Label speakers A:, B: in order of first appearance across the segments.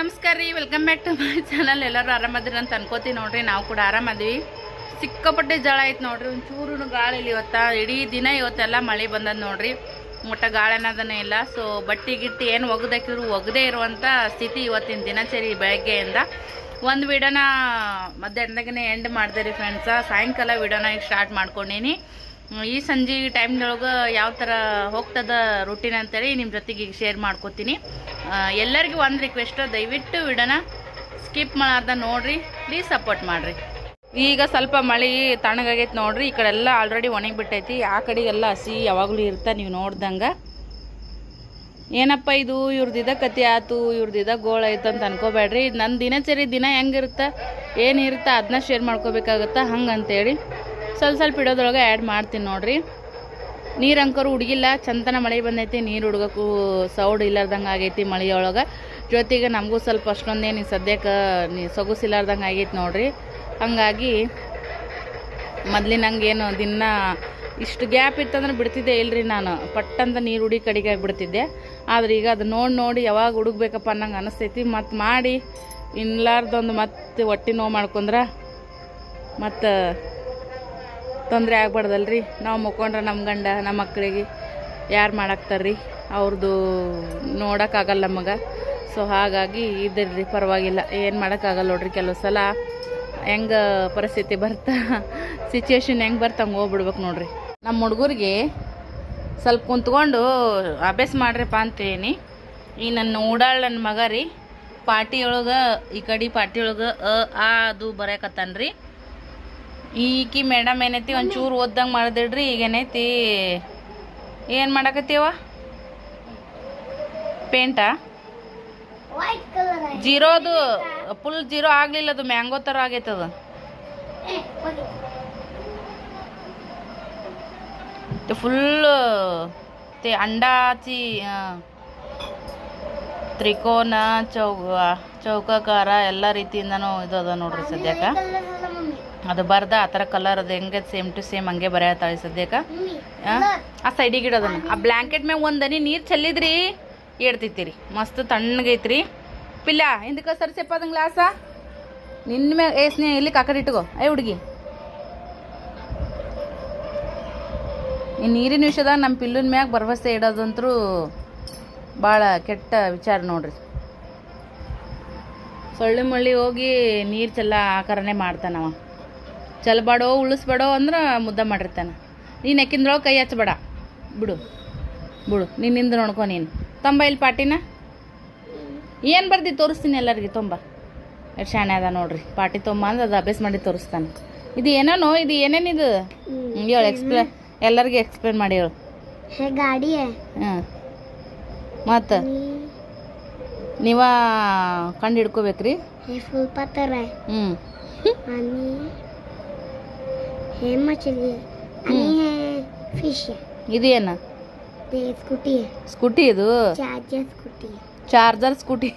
A: ನಮಸ್ಕಾರ ರೀ. Welcome back to my channel ಎಲ್ಲರೂ ಆರಾಮದ್ರಿ ಅಂತ ಅನ್ಕೋತೀವಿ ನೋಡ್ರಿ. ನಾವು ಕೂಡ ಆರಾಮದ್ವಿ ಸಿಕ್ಕಾಪಟ್ಟೆ ಜಳ ಐತೆ ನೋಡ್ರಿ. ಒಂಚೂರು ಗಾಳಿ ಇಲ್ಲ ಇವತ್ತ ಇಡೀ ದಿನ ಇವತ್ತೆಲ್ಲ ಮಳೆ ಬಂದದ ನೋಡ್ರಿ. ಒಟ್ಟ ಗಾಳಿ ಅನ್ನೋದನ್ನೇ ಇಲ್ಲ. ಸೊ ಬಟ್ಟಿ ಗಿಟ್ಟಿ ಏನು ಒಗ್ದಾಕಿದ್ರು ಒಗದೇ ಇರುವಂಥ ಸ್ಥಿತಿ ಇವತ್ತಿನ ದಿನಚರಿ ಬೆಳಗ್ಗೆಯಿಂದ. ಒಂದು ವಿಡಿಯೋನ ಮಧ್ಯಾಹ್ನದಾಗನೇ ಎಂಡ್ ಮಾಡಿದೆ ರೀ ಫ್ರೆಂಡ್ಸ ಸಾಯಂಕಾಲ ವಿಡೋನ ಈಗ ಸ್ಟಾರ್ಟ್ ಮಾಡ್ಕೊಂಡೀನಿ. ಈ ಸಂಜೆ ಟೈಮ್ನೊಳಗೆ ಯಾವ ಥರ ಹೋಗ್ತದ ರೂಟೀನ್ ಅಂತೇಳಿ ನಿಮ್ಮ ಜೊತೆಗೆ ಶೇರ್ ಮಾಡ್ಕೋತೀನಿ. ಎಲ್ಲರಿಗೂ ಒಂದು ರಿಕ್ವೆಸ್ಟ್ ದಯವಿಟ್ಟು ವಿಡೋನ ಸ್ಕಿಪ್ ಮಾಡಾರ್ದ ನೋಡ್ರಿ ಪ್ಲೀಸ್ ಸಪೋರ್ಟ್ ಮಾಡಿರಿ. ಈಗ ಸ್ವಲ್ಪ ಮಳೆ ತಣ್ಣಗಾಗೈತೆ ನೋಡ್ರಿ, ಈ ಕಡೆ ಎಲ್ಲ ಆಲ್ರೆಡಿ ಒಣಗಿ ಬಿಟ್ಟೈತಿ, ಆ ಕಡೆಗೆಲ್ಲ ಹಸಿ ಯಾವಾಗಲೂ ಇರ್ತಾ, ನೀವು ನೋಡ್ದಂಗೆ. ಏನಪ್ಪ ಇದು, ಇವ್ರದ್ದು ಕತಿ ಆತು, ಇವ್ರದ್ದು ಗೋಳ ಆಯ್ತು ಅಂತ ಅನ್ಕೋಬೇಡ್ರಿ. ನನ್ನ ದಿನಚರಿ ದಿನ ಹೆಂಗಿರುತ್ತೆ ಏನಿರುತ್ತೆ ಅದನ್ನ ಶೇರ್ ಮಾಡ್ಕೋಬೇಕಾಗತ್ತ ಹಂಗೆ ಅಂತೇಳಿ ಸ್ವಲ್ಪ ಸ್ವಲ್ಪ ಇಡೋದ್ರೊಳಗೆ ಆ್ಯಡ್ ಮಾಡ್ತೀನಿ ನೋಡಿರಿ. ನೀರು ಅಂಕರು ಹುಡುಗಿಲ್ಲ ಚಂದನ ಮಳೆ ಬಂದೈತಿ, ನೀರು ಹುಡುಗಕ್ಕೂ ಸೌಡ್ ಇಲ್ಲಾರ್ದಂಗೆ ಆಗೈತಿ ಮಳೆಯೊಳಗೆ. ಜೊತೆಗೆ ನಮಗೂ ಸ್ವಲ್ಪ ಅಷ್ಟೊಂದೇನು ಸದ್ಯಕ್ಕೆ ನೀ ಸೊಗಸಿಲ್ಲಾರ್ದಂಗೆ ಆಗೈತಿ ನೋಡಿರಿ. ಹಾಗಾಗಿ ಮೊದ್ಲಿನಂಗೆ ಏನು ದಿನ ಇಷ್ಟು ಗ್ಯಾಪ್ ಇತ್ತಂದ್ರೆ ಬಿಡ್ತಿದ್ದೆ ಇಲ್ರಿ ನಾನು. ಪಟ್ಟಂತ ನೀರು ಹುಡಿ ಕಡೆಗೆ ಆಗಿಬಿಡ್ತಿದ್ದೆ. ಆದ್ರೆ ಈಗ ಅದು ನೋಡಿ ನೋಡಿ ಯಾವಾಗ ಹುಡುಗ್ಬೇಕಪ್ಪ ಅನ್ನಂಗೆ ಅನಿಸ್ತೈತಿ. ಮತ್ತು ಮಾಡಿ ಇನ್ಲಾರ್ದೊಂದು ಮತ್ತೆ ಹೊಟ್ಟೆ ನೋವು ಮಾಡ್ಕೊಂಡ್ರೆ ಮತ್ತು ತೊಂದರೆ ಆಗ್ಬಾರ್ದಲ್ರಿ. ನಾವು ಮುಕ್ಕೊಂಡ್ರೆ ನಮ್ಮ ಗಂಡ ನಮ್ಮ ಮಕ್ಕಳಿಗೆ ಯಾರು ಮಾಡಾಕ್ತಾರ್ರಿ? ಅವ್ರದ್ದು ನೋಡೋಕ್ಕಾಗಲ್ಲ ನಮಗೆ. ಸೊ ಹಾಗಾಗಿ ಇದ್ರಿ ಪರವಾಗಿಲ್ಲ. ಏನು ಮಾಡೋಕ್ಕಾಗಲ್ಲ ನೋಡ್ರಿ ಕೆಲವು ಸಲ. ಹೆಂಗೆ ಪರಿಸ್ಥಿತಿ ಬರ್ತಾ ಸಿಚುವೇಶನ್ ಹೆಂಗೆ ಬರ್ತಾ ಹಂಗೆ ಹೋಗ್ಬಿಡ್ಬೇಕು ನೋಡ್ರಿ. ನಮ್ಮ ಹುಡುಗರಿಗೆ ಸ್ವಲ್ಪ ಕುಂತ್ಕೊಂಡು ಅಭ್ಯಾಸ ಮಾಡ್ರಿಪ್ಪ ಅಂತೇನಿ ಈ ನನ್ನ ಓಡಾಳ ನನ್ನ ಮಗ ರೀ. ಪಾರ್ಟಿಯೊಳಗೆ, ಈ ಕಡೆ ಪಾರ್ಟಿಯೊಳಗೆ ಅ, ಆ ಅದು ಬರೆಯಕತ್ತಾನ್ರಿ ಈಕಿ ಮೇಡಮ್ ಏನೈತಿ ಒಂಚೂರು ಓದ್ದಂಗೆ ಮಾಡಿದಿಡ್ರಿ ಈಗ ಏನೈತಿ ಏನು ಮಾಡಕತ್ತೀವ ಪೇಂಟಾ
B: ವೈಟ್ ಕಲರ್
A: ಜೀರೋದು ಫುಲ್ ಜೀರೋ ಆಗ್ಲಿಲ್ಲ ಅದು ಮ್ಯಾಂಗೋ ಥರ ಆಗೈತದ ಫುಲ್ ते अंडाची अं, ತ್ರಿಕೋನ ಚೌ ಚೌಕಾಕಾರ ಎಲ್ಲ ರೀತಿಯಿಂದನೂ ಇದು ಅದ ನೋಡ್ರಿ ಸದ್ಯಕ್ಕೆ
B: ಮಮ್ಮಿ
A: ಅದು ಬರ್ದ ಆ ಥರ ಕಲರ್ ಅದು ಹೆಂಗೆ ಸೇಮ್ ಟು ಸೇಮ್ ಹಂಗೆ ಬರೆಯತ್ತಾಳೆ ಸದ್ಯಕ್ಕೆ. ಆ? ಸೈಡಿಗೆ ಇಡೋದನ್ನ. ಆ ಬ್ಲ್ಯಾಂಕೆಟ್ ಮ್ಯಾಗ ಒಂದನಿ ನೀರು ಚೆಲ್ಲಿದ್ರಿ ಏಡ್ತೈತಿ ಮಸ್ತ್ ತಣ್ಣಗೈತ್ರಿ. ಪಿಲ್ಲ, ಹಿಂದಕ್ಕೆ ಸರ್ ಅದನ್ನ ಗ್ಲಾಸ ನಿನ್ನ ಮ್ಯಾಗ ಏ ಸ್ನೇಹ, ಇಲ್ಲಿ ಕಾಕಡೆ ಇಟ್ಕೋ. ಏ ಹುಡುಗಿ. ಈ ನೀರಿನ ವಿಷಯದಾಗ ನಮ್ಮ ಪಿಲ್ಲನ ಮ್ಯಾಗ ಭರವಸೆ ಇಡೋದಂತರೂ ಭಾಳ ಕೆಟ್ಟ ವಿಚಾರ ನೋಡ್ರಿ. ಸೊಳ್ಳೆ ಮಳ್ಳಿ ಹೋಗಿ ನೀರು ಚೆಲ್ಲ ಆಕಾರನೇ ಮಾಡ್ತಾನವ. ಚಲ್ಬಾಡೋ ಉಳಿಸ್ಬೇಡೋ ಅಂದ್ರೆ ಮುದ್ದೆ ಮಾಡಿರ್ತಾನೆ. ನೀನು ಯಾಕಿಂದ್ರೊಳಗೆ ಕೈ ಹಚ್ಚಬೇಡ ಬಿಡು. ಬಿಡು. ನಿನ್ನಿಂದ ನೋಡ್ಕೊ ನೀನು. ತೊಂಬ ಇಲ್ಲಿ ಪಾಟಿನ. ಏನು ಬರ್ದಿ ತೋರಿಸ್ತೀನಿ ಎಲ್ಲರಿಗೆ ತೊಂಬ. ಎಷ್ಟು ಶಾಣೆ ಅದ ನೋಡ್ರಿ. ಪಾಟಿ ತೊಂಬ ಅಂದ್ರೆ ಅದು ಅಭ್ಯಾಸ ಮಾಡಿ ತೋರಿಸ್ತಾನೆ. ಇದು ಏನೇನೋ ಇದು ಏನೇನಿದು ಹೇಳು ಎಕ್ಸ್ಪ್ಲೇನ್ ಎಲ್ಲರಿಗೆ ಎಕ್ಸ್ಪ್ಲೇನ್ ಮಾಡಿ ಹೇಳು.
B: ಗಾಡಿ.
A: ಹಾಂ. ಮತ್ತು? ನೀವ ಕಂಡು ಹಿಡ್ಕೋಬೇಕ್ರಿ. ಹ್ಞೂ
B: आणि हे मछली आहे आणि हे फिश आहे
A: ಇದೇನು
B: ते स्कूटी आहे
A: ಸ್ಕೂಟಿ ಇದು
B: चार्जर स्कूटी आहे
A: ಚಾರ್ಜರ್ ಸ್ಕೂಟಿ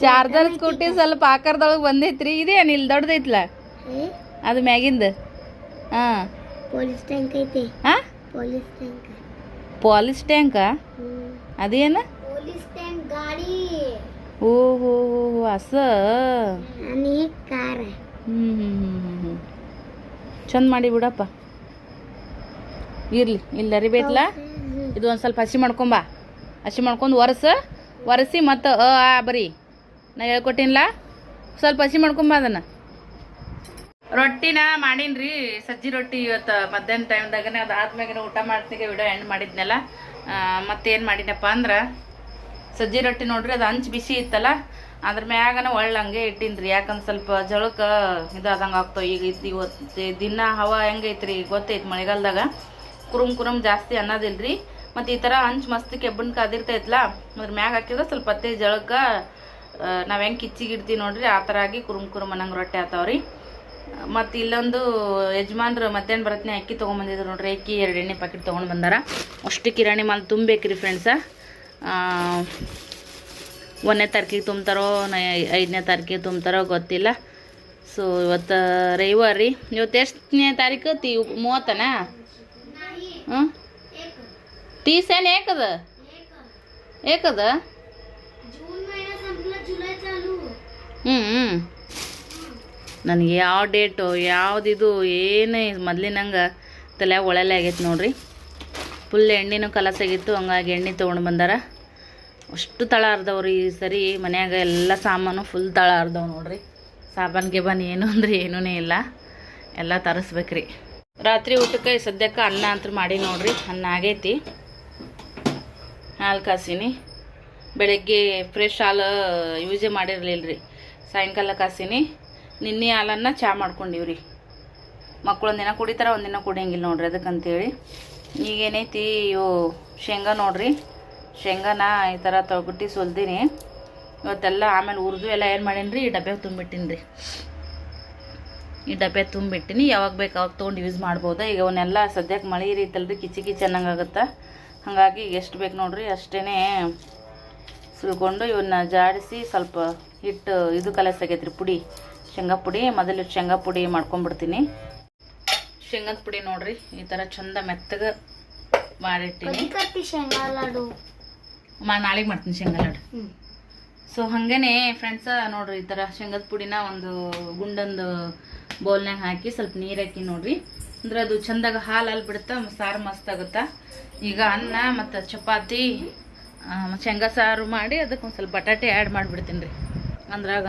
A: ಚಾರ್ಜರ್ ಸ್ಕೂಟಿ ಸ್ವಲ್ಪ ಆಕಾರದೊಳಗೆ ಬಂದೈತ್ರಿ ಇದೇನು ಇಲ್ಲಿ ದೊಡ್ಡದೈತ್ಲ
B: हे
A: ಅದು ಮ್ಯಾಗಿಂದ ಹಾಂ
B: पोलीस टँक आहे ते
A: ಹಾಂ
B: पोलीस टँक आहे
A: ಪಾಲಿಸ್ ಟ್ಯಾಂಕ
B: हम्म.
A: ಅದೇನು
B: पोलीस टँक गाडी
A: ಓ ಹೋ ಹೋ ಹೋ असं
B: आणि ही कार आहे
A: ಹ್ಞೂ ಹ್ಞೂ ಹ್ಞೂ ಹ್ಞೂ ಹ್ಞೂ ಚಂದ ಮಾಡಿ ಬಿಡಪ್ಪ. ಇರ್ಲಿ, ಇಲ್ಲಿ
B: ಅರಿಬೇಕಲ್ಲ
A: ಇದು ಒಂದು ಸ್ವಲ್ಪ ಹಸಿ ಮಾಡ್ಕೊಂಬ ಹಸಿ ಮಾಡ್ಕೊಂಡು ಒರೆಸ. ಒರೆಸಿ ಮತ್ತೆ ಅ, ಆ, ಬರೀ. ನಾ ಹೇಳ್ಕೊಟ್ಟಿನ್ಲ? ಸ್ವಲ್ಪ ಹಸಿ ಮಾಡ್ಕೊಂಬ ಅದನ್ನ. ರೊಟ್ಟಿನ ಮಾಡೀನಿ ಸಜ್ಜಿ ರೊಟ್ಟಿ ಇವತ್ತು ಮಧ್ಯಾಹ್ನ ಟೈಮ್ದಾಗನೆ ಅದ ಊಟ ಮಾಡ್ತಿಗೆ ವಿಡಿಯೋ ಎಂಡ್ ಮಾಡಿದ್ನಲ್ಲ. ಮತ್ತೇನು ಮಾಡಿದ್ನಪ್ಪ ಅಂದ್ರೆ, ಸಜ್ಜಿ ರೊಟ್ಟಿ ನೋಡ್ರಿ, ಅದು ಹಂಚು ಬಿಸಿ ಇತ್ತಲ್ಲ. ಅದ್ರ ಮ್ಯಾಗನ ಒಳ್ಳಂಗೆ ಇಟ್ಟಿನ್ರಿ. ಯಾಕಂದ್ರೆ ಸ್ವಲ್ಪ ಜಳಕ್ಕೆ ಇದು ಆದಂಗೆ ಆಗ್ತಾವ ಈಗ ಇವತ್ತು ದಿನ ಹವಾ ಹೆಂಗೈತ್ರಿ ಗೊತ್ತೈತಿ ಮಳೆಗಾಲದಾಗ? ಕುರುಮ್ ಕುರುಮ್ ಜಾಸ್ತಿ ಅನ್ನೋದಿಲ್ರಿ. ಮತ್ತು ಈ ಥರ ಹಂಚು ಮಸ್ತ್ ಕೆಬ್ಬನ್ ಕಾದಿರ್ತೈತಲ್ಲ ಅದ್ರ ಮ್ಯಾಗ ಹಾಕಿದ್ರೆ ಸ್ವಲ್ಪ ಅತ್ತೆ ಜಳಕ್ಕೆ ನಾವು ಹೆಂಗೆ ಕಿಚ್ಚಿಗಿಡ್ತೀವಿ ನೋಡ್ರಿ, ಆ ಥರ ಆಗಿ ಕುರುಮ್ ಕುರುಮ್ ಅನ್ನಂಗೆ ರೊಟ್ಟಿ ಆತಾವ್ರಿ. ಮತ್ತು ಇಲ್ಲೊಂದು ಯಜಮಾನ್ರು ಮಧ್ಯಾಹ್ನ ಬರತ್ತೆ ಅಕ್ಕಿ ತೊಗೊಂಬಂದಿದ್ರು ನೋಡ್ರಿ, ಅಕ್ಕಿ ಎರಡು ಎಣ್ಣೆ ಪ್ಯಾಕೆಟ್ ತೊಗೊಂಡು ಬಂದಾರ. ಅಷ್ಟು ಕಿರಾಣಿ ಮಾಲ್ ತುಂಬೇಕ್ರಿ ಫ್ರೆಂಡ್ಸ ಒಂದನೇ ತಾರೀಕಿಗೆ ತುಂಬ್ತಾರೋ ಐದನೇ ತಾರೀಕಿಗೆ ತುಂಬ್ತಾರೋ ಗೊತ್ತಿಲ್ಲ. ಸೊ ಇವತ್ತು ರವಿವಾರ ರೀ. ಇವತ್ತು ಎಷ್ಟನೇ ತಾರೀಕು? ತಿ ಮೂವತ್ತನಾ? ಹ್ಞೂ? ತೀಸೇನು ಏಕದ?
B: ಏಕದ?
A: ಹ್ಞೂ ಹ್ಞೂ. ನನಗೆ ಯಾವ ಡೇಟು, ಯಾವುದಿದು, ಏನು ಮೊದಲಿನಂಗೆ ತಲೆ ಒಳಲೆ ಆಗೈತೆ ನೋಡ್ರಿ. ಫುಲ್ ಎಣ್ಣೆನೂ ಕಲಸಾಗಿತ್ತು ಹಂಗಾಗಿ ಎಣ್ಣೆ ತೊಗೊಂಡು ಬಂದಾರ. ಅಷ್ಟು ತಳ ಅರ್ದವ್ರಿ ಈ ಸರಿ ಮನ್ಯಾಗ ಎಲ್ಲ ಸಾಮಾನು ಫುಲ್ ತಳ ಅರ್ದವ್ ನೋಡ್ರಿ. ಸಾಬಾನ್ ಗಿಬಾನ್ ಏನು ಅಂದ್ರೆ ಏನೂ ಇಲ್ಲ. ಎಲ್ಲ ತರಿಸ್ಬೇಕ್ರಿ. ರಾತ್ರಿ ಊಟಕ್ಕೆ ಸದ್ಯಕ್ಕೆ ಅನ್ನ ಅಂತ ಮಾಡಿ ನೋಡ್ರಿ. ಅನ್ನ ಆಗೈತಿ. ಹಾಲು ಕಾಸಿನಿ. ಬೆಳಗ್ಗೆ ಫ್ರೆಶ್ ಹಾಲು ಯೂಸೇ ಮಾಡಿರಲಿಲ್ಲ ರೀ ಸಾಯಂಕಾಲ ಕಾಸಿನಿ. ನಿನ್ನೆ ಹಾಲನ್ನು ಚಾ ಮಾಡ್ಕೊಂಡಿವ್ರಿ. ಮಕ್ಕಳು ಒಂದಿನ ಕುಡಿತಾರ, ಒಂದಿನ ಕುಡಿಯಂಗಿಲ್ಲ ನೋಡ್ರಿ ಅದಕ್ಕಂತೇಳಿ. ಈಗೇನೈತಿ ಇವು ಶೇಂಗಾ ನೋಡ್ರಿ. ಶೇಂಗಾನ ಈ ಥರ ತೊಗೊಟ್ಟು ಸುಲ್ದೀನಿ. ಇವತ್ತೆಲ್ಲ ಆಮೇಲೆ ಉರಿದು ಎಲ್ಲ ಏನು ಮಾಡೀನಿ ರೀ ಈ ಡಬ್ಬೆ ತುಂಬಿಟ್ಟಿನಿ ರೀ ಈ ಡಬ್ಬೆ ತುಂಬಿಟ್ಟಿನಿ. ಯಾವಾಗ ಬೇಕು ಅವಾಗ ತೊಗೊಂಡು ಯೂಸ್ ಮಾಡ್ಬೋದು. ಈಗ ಅವನ್ನೆಲ್ಲ ಸದ್ಯಕ್ಕೆ ಮಳೆ ರೀತಿಯಲ್ರಿ ಕಿಚಿ ಕಿಚಿ ಅನ್ನಂಗಾಗುತ್ತೆ. ಹಾಗಾಗಿ ಎಷ್ಟು ಬೇಕು ನೋಡಿರಿ ಅಷ್ಟೇ ಸುಲ್ಕೊಂಡು ಇವನ್ನ ಜಾಡಿಸಿ ಸ್ವಲ್ಪ ಹಿಟ್ಟು ಇದು ಕಲಸಾಗೈತೆ ರೀ ಪುಡಿ. ಶೇಂಗಾ ಪುಡಿ, ಮೊದಲು ಶೇಂಗಾ ಪುಡಿ ಮಾಡ್ಕೊಂಡ್ಬಿಡ್ತೀನಿ ಶೇಂಗಾದ ಪುಡಿ ನೋಡಿರಿ, ಈ ಥರ ಚಂದ ಮೆತ್ತಗೆ ಮಾಡಿಟ್ಟಿನಿ.
B: ಶೇಂಗಾ ಲಾಡು
A: ಮಾ ನಾಳೆಗೆ ಮಾಡ್ತೀನಿ ಶೇಂಗಾ ಲಾಡು ಸೊ ಹಂಗೇ ಫ್ರೆಂಡ್ಸ ನೋಡ್ರಿ ಈ ಥರ ಶೇಂಗದ ಪುಡಿನ ಒಂದು ಗುಂಡೊಂದು ಬೌಲ್ನಾಗ ಹಾಕಿ ಸ್ವಲ್ಪ ನೀರು ಹಾಕಿ ನೋಡ್ರಿ. ಅಂದ್ರೆ ಅದು ಚಂದಾಗ ಹಾಲು ಅಲ್ಲಿ ಬಿಡುತ್ತೆ ಸಾರು ಮಸ್ತ್ ಆಗುತ್ತಾ? ಈಗ ಅನ್ನ ಮತ್ತು ಚಪಾತಿ ಶೇಂಗಾ ಸಾರು ಮಾಡಿ ಅದಕ್ಕೆ ಒಂದು ಸ್ವಲ್ಪ ಬಟಾಟೆ ಆ್ಯಡ್ ಮಾಡಿಬಿಡ್ತೀನಿ ರೀ. ಅಂದ್ರಾಗ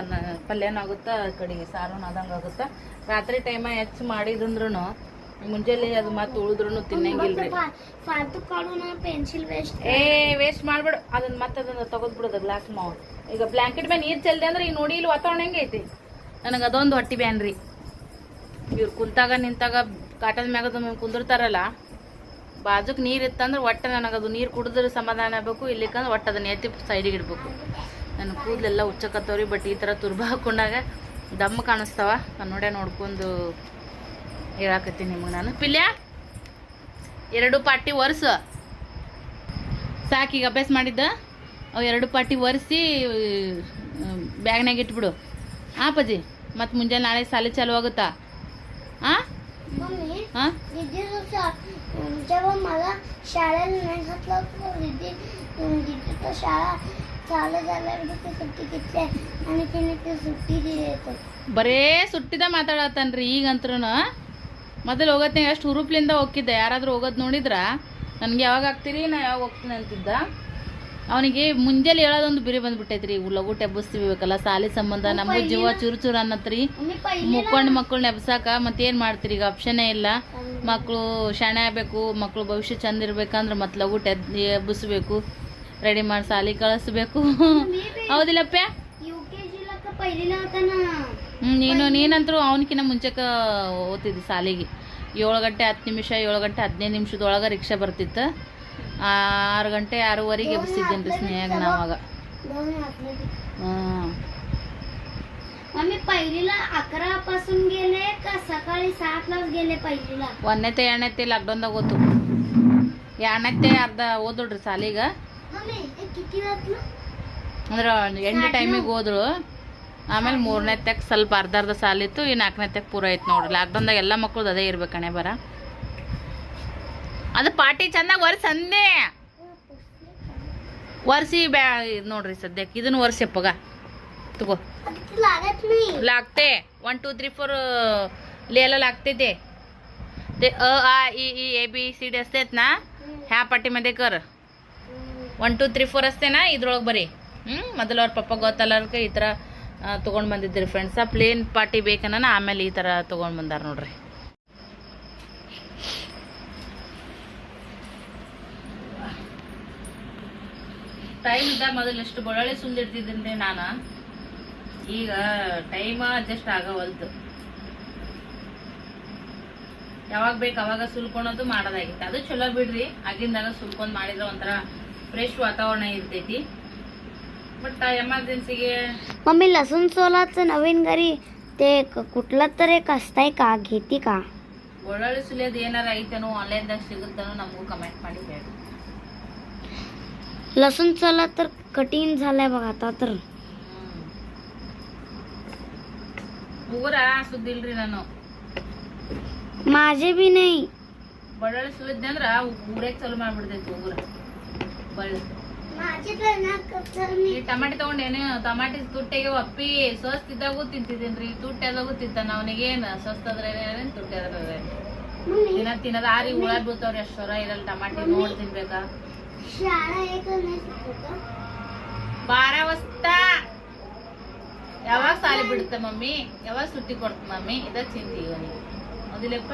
A: ಪಲ್ಯನೂ ಆಗುತ್ತಾ ಕಡೆಗೆ ಸಾರು ಆದಂಗೆ ಆಗುತ್ತಾ? ರಾತ್ರಿ ಟೈಮ ಹೆಚ್ಚು ಮಾಡಿದಂದ್ರೂ ಮುಂಜಾನೆ ಅದು ಮತ್ತೆ ಉಳಿದ್ರು ತಿನ್ನಂಗಿಲ್ಲ ರೀ
B: ವೇಸ್ಟ್
A: ಏ ವೇಸ್ಟ್ ಮಾಡ್ಬಿಡು. ಅದನ್ನ ಮತ್ತೆ ಅದನ್ನ ತಗೋದ್ ಗ್ಲಾಸ್ ಮಾವು. ಈಗ ಬ್ಲಾಂಕೆಟ್ ಮೇಲೆ ನೀರು ಚೆಲ್ದೆ ಅಂದ್ರೆ ಈಗ ನೋಡಿ ಇಲ್ಲಿ ವಾತಾವರಣ ಹೆಂಗೈತಿ ಐತಿ? ನನಗೆ ಅದೊಂದು ಹೊಟ್ಟಿ ಬ್ಯಾನ್ರಿ ಇವ್ರು ಕುಂತಾಗ ನಿಂತಾಗ ಕಾಟದ ಮ್ಯಾಗದ ಕುಂದಿರ್ತಾರಲ್ಲ ಬಾಜುಕ್ ನೀರು ಇತ್ತಂದ್ರೆ ಒಟ್ಟೆ ನನಗೆ ಅದು ನೀರು ಕುಡಿದ್ರೆ ಸಮಾಧಾನ ಆಗಬೇಕು ಇಲ್ಲಿಕಂದ್ರೆ ಒಟ್ಟು ಅದನ್ನ ಎತ್ತಿ ಸೈಡಿಗೆ ಇಡ್ಬೇಕು. ನನ್ನ ಕೂದಲೆಲ್ಲ ಉಚ್ಚಕತ್ತವ್ರಿ ಬಟ್ ಈ ಥರ ತುರ್ಬ ಹಾಕೊಂಡಾಗ ದಮ್ಮ ಕಾಣಿಸ್ತಾವ. ನೋಡೇ ನೋಡ್ಕೊಂಡು ಹೇಳಾಕತ್ತೀನಿ ನಿಮಗೆ ನಾನು. ಪಿಲ್ಯ ಎರಡು ಪಾಟಿ ಒರೆಸು. ಸಾಕೀಗ ಅಭ್ಯಾಸ ಮಾಡಿದ್ದ ಅವು ಎರಡು ಪಾಟಿ ಒರೆಸಿ ಬ್ಯಾಗ್ನಾಗ ಇಟ್ಬಿಡು. ಹಾಂ ಪಜಿ ಮತ್ತು ಮುಂಜಾನೆ ನಾಳೆ ಸಾಲಿ ಚಾಲು ಆಗುತ್ತಾ? ಹಾಂ
B: ಹಾಂ
A: ಬರೇ ಸುಟ್ಟಿದ ಮಾತಾಡತ್ತನ್ರಿ ಈಗಂತ್ರೂ ಮೊದಲು ಹೋಗತ್ತೆ ಎಷ್ಟು ಹುರುಪ್ಲಿಂದ ಹೋಗಿದ್ದೆ ಯಾರಾದರೂ ಹೋಗೋದು ನೋಡಿದ್ರ? ನನಗೆ ಯಾವಾಗ ಆಗ್ತೀರಿ ನಾ ಯಾವಾಗ ಹೋಗ್ತೀನಿ ಅಂತಿದ್ದ. ಅವನಿಗೆ ಮುಂಜಾನೆ ಹೇಳೋದೊಂದು ಬಿರಿ ಬಂದ್ಬಿಟ್ಟೈತೆ ರೀ ಈಗ ಲಘು ಎಬ್ಬಿಸ್ತಿಬೇಕಲ್ಲ ಸಾಲಿ ಸಂಬಂಧ ನಮ್ಮ ಜೀವ ಚೂರು ಚೂರು ಅನ್ನತ್ರಿ. ಮುಕ್ಕೊಂಡು ಮಕ್ಕಳನ್ನ ಎಬ್ಸಾಕ ಮತ್ತೇನು ಮಾಡ್ತೀರಿ? ಈಗ ಆಪ್ಷನೇ ಇಲ್ಲ. ಮಕ್ಕಳು ಶಾಣೆ ಆಗಬೇಕು ಮಕ್ಕಳು ಭವಿಷ್ಯ ಚಂದ ಇರ್ಬೇಕಂದ್ರೆ ಮತ್ತೆ ಲಘು ಎಬ್ಬಿಸ್ಬೇಕು. ರೆಡಿ ಮಾಡಿ ಸಾಲಿ ಕಳಿಸ್ಬೇಕು. ಹೌದಿಲ್ಲಪ್ಪ? ನೀನು ನೀನಂತರೂ ಅವನಕಿನ ಮುಂಚೆಕ್ಕೆ ಓದ್ತಿದ್ದೆ ಸಾಲಿಗೆ ಏಳು ಗಂಟೆ ಹತ್ತು ನಿಮಿಷ ಏಳು ಗಂಟೆ ಹದಿನೈದು ನಿಮಿಷದೊಳಗೆ ರಿಕ್ಷಾ ಬರ್ತಿತ್ತು. ಆರು ಗಂಟೆ ಆರೂವರೆಗೆ ಎಬ್ಬಿಸ್ತಿದ್ದೇನೆ ರೀ ಸ್ನೇಹ ನಾವಾಗ
B: ಹಾಂ. आम्ही
A: ಒಂದನೇ ಎರಡನೇ ಲಾಕ್ಡೌನ್ದಾಗ ಓದ್ತು. ಎರಡನೇ ಅರ್ಧ ಓದೋಡ್ರಿ ಸಾಲಿಗೆ ಅಂದ್ರೆ ಎಂಟು ಟೈಮಿಗೆ ಹೋದ್ರು ಆಮೇಲೆ ಮೂರನೇ ತೆಕ್ ಸ್ವಲ್ಪ ಅರ್ಧ ಅರ್ಧ ಸಾಲಿತ್ತು ಈ ನಾಲ್ಕನೇ ತೆಕ್ ಪೂರ ಐತೆ ನೋಡ್ರಿ ಲಾಕ್ಡೌನ್ದಾಗ ಎಲ್ಲ ಮಕ್ಳದ್ದು ಅದೇ ಇರ್ಬೇಕಣೆ ಬರ ಅದು ಪಾಟಿ ಚಂದಾಗ ಒರ್ಸ್ ಅಂದೆ ಒರ್ಸಿ ಬ್ಯಾ ಇದ್ ನೋಡ್ರಿ ಸದ್ಯಕ್ಕೆ ಇದನ್ನ ಒರ್ಸಿ ಅಪ್ಪಗ ತಗೋ
B: आता लागत नाही
A: लागते वन टू थ्री फोर लिहायला लागते ते ते अ आ ई ई ए बी सी डी असतात ना ह्या पाटीमध्ये कर ಒನ್ ಟು ತ್ರೀ ಫೋರ್ ಅಷ್ಟೇ ನಾ ಇದ್ರೊಳಗೆ ಬರೀ ಹ್ಞೂ ಮೊದಲು ಅವ್ರ ಪಪ್ಪ ಗೊತ್ತಲ್ಲರ್ಕ ಈ ಥರ ತೊಗೊಂಡು ಬಂದಿದ್ರಿ ಫ್ರೆಂಡ್ಸ ಪ್ಲೇನ್ ಪಾರ್ಟಿ ಬೇಕನ್ನ ಆಮೇಲೆ ಈ ಥರ ತೊಗೊಂಡು ಬಂದಾರ ನೋಡ್ರಿ. ಟೈಮ್ ಇದ್ದ ಮೊದಲು ಎಷ್ಟು ಬೊಳಳಿ ಸುಂದಿರ್ತಿದ್ದೀನಿ ನಾನು. ಈಗ ಟೈಮ್ ಅಡ್ಜಸ್ಟ್ ಆಗವಲ್ತು ಯಾವಾಗ ಬೇಕು ಅವಾಗ ಸುಲ್ಕೊಳೋದು ಮಾಡೋದಾಗಿತ್ತು. ಅದು ಚಲೋ ಬಿಡ್ರಿ. ಆಗಿಂದಾಗ ಸುಲ್ಕೊಂಡು ಮಾಡಿದ್ರೆ ಒಂಥರ ಫ್ರೆಶ್ ವಾತಾವರಣ ಇರ್ತೈತಿ. ಬಟ್ ಎಮರ್ಜೆನ್ಸಿಗೆ
B: मम्मी लसूण सोलाचं नवीन घरी ते क- कुठलं तर एक असतंय का घेती का
A: ಒಳ್ಳೊಳ್ಳೆ ಸುಲಿಯೋದು ಏನಾರ ಐತೇನೋ ಆನ್ಲೈನ್ದಾಗ ಸಿಗುತ್ತನೋ ನಮಗೂ ಕಮೆಂಟ್ ಮಾಡಿ ಹೇಳಿ
B: लसूण सोला तर कठीण झालंय बघ आता तर
A: ಊರ ಸುದ್ದಿಲ್ರಿ ನಾನು
B: माझे बी नाही
A: ಬಳ್ಳೊಳ್ಳೆ ಸುಲಿದ್ದೆ ಅಂದ್ರ ಊರೇ ಚಲೋ ಮಾಡ್ಬಿಡ್ತೈತಿ ಊರ ಬಳ್ಳಿ
B: माझे तर ना कसं मी
A: ಈ ಟಮಾಟಿ ತಗೊಂಡೇನು ಟಮಾಟಿ ತುಟ್ಟಿಗೆ ಒಪ್ಪಿ ಸ್ವಸ್ಥ ಇದ್ದಾಗೂ ತಿಂತಿದ್ದೀನಿ ತುಟ್ಟಿ ಅದಾಗು ತಿಂತಾನ. ಅವನಿಗೇನು ಸ್ವಸ್ಥ ಅದ್ರ
B: ತುಟ್ಟೆ ಅದ್ರ
A: ದಿನ ತಿನ್ನದ ಆರಿ ಹುಳ ಬೀಳ್ತಾವ್ರಿ ಅಷ್ಟು ಸೊರ ಇರಲ್ಲ ಟಮಾಟಿ ನೋಡಿ ತಿನ್ಬೇಕಾ? ಬಾರ ವಸ್ತ ಯಾವಾಗ ಸಾಲಿ ಬಿಡುತ್ತೆ ಮಮ್ಮಿ? ಯಾವಾಗ ಸುಟ್ಟಿ ಕೊಡ್ತ ಮಮ್ಮಿ? ಇದ ಚಿಂತಿ ಇವನಿಗೆ. ಮೊದಲಪ್ಪ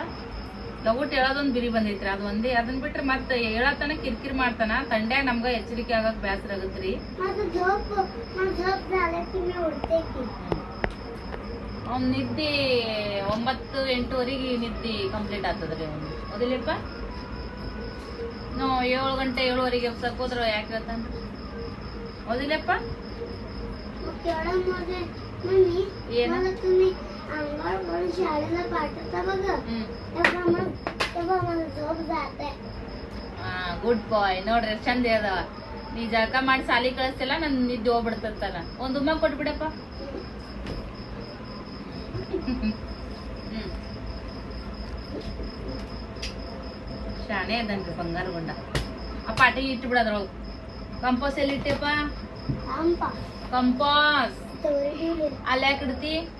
A: ಲಗುಟ್ ಹೇಳೋದೊಂದ್ ಬಿರಿ ಬಂದೈತ್ರಿ. ಅದು ಒಂದೇ. ಅದನ್ ಬಿಟ್ರೆ ಮತ್ತೆ ಹೇಳತನ ಕಿರ್ಕಿರ್ ಮಾಡ್ತಾನ. ತಂಡ್ಯಾಗ ನಮ್ಗ ಎಚ್ಚರಿಕೆ ಆಗಕ್ ಬ್ಯಾಸರ ಆಗತ್ರಿ. ಅವ್ನ ನಿದ್ದಿ ಒಂಬತ್ತು ಎಂಟುವರೆಗೆ ನಿದ್ದಿ ಕಂಪ್ಲೀಟ್ ಆಗ್ತದ್ರಿ ಅವ್ನು. ಓದಿಲಿಪ್ಪ ನಾವು ಏಳು ಗಂಟೆ ಏಳುವರೆಗೆ ಸಕೋದ್ರ ಯಾಕೆ
B: ಹೇಳ್ತಾನ? ಓದಿಲ್ಲಪ್ಪ ಏನು? शाळेला पाठवता बघा
A: ಹ್ಮ್
B: तेव्हा मग तेव्हा मला झोप जाते
A: ಗುಡ್ ಬಾಯ್ ನೋಡ್ರಿ ಎಷ್ಟ್ ಚಂದ ಅದಾವ ನೀ ಜಳಕ ಮಾಡಿ ಸಾಲಿ ಕಳಿಸ್ತಿಲ್ಲ ನನ್ ನಿದ್ದೆ ಹೋಗ್ಬಿಡ್ತಲ್ಲ ಒಂದ್ ಉಮ್ಮ ಕೊಟ್ಬಿಡಪ್ಪ ಹ್ಮ್ ಶಾಣೆ ಅದನ್ರಿ ಬಂಗಾರ ಗುಂಡ ಆ ಪಾಟಿ ಇಟ್ಟು ಬಿಡೋದ್ರೊಳಗೆ ಕಂಪೋಸ್ ಎಲ್ಲಿ ಇಟ್ಟೆಪ್ಪ
B: आंबा
A: ಕಂಪಾಸ್
B: तोरी
A: ಅಲ್ಲಿ ಯಾಕೆ ಇಡ್ತಿ
B: वॉच आहे त्याच्यावर.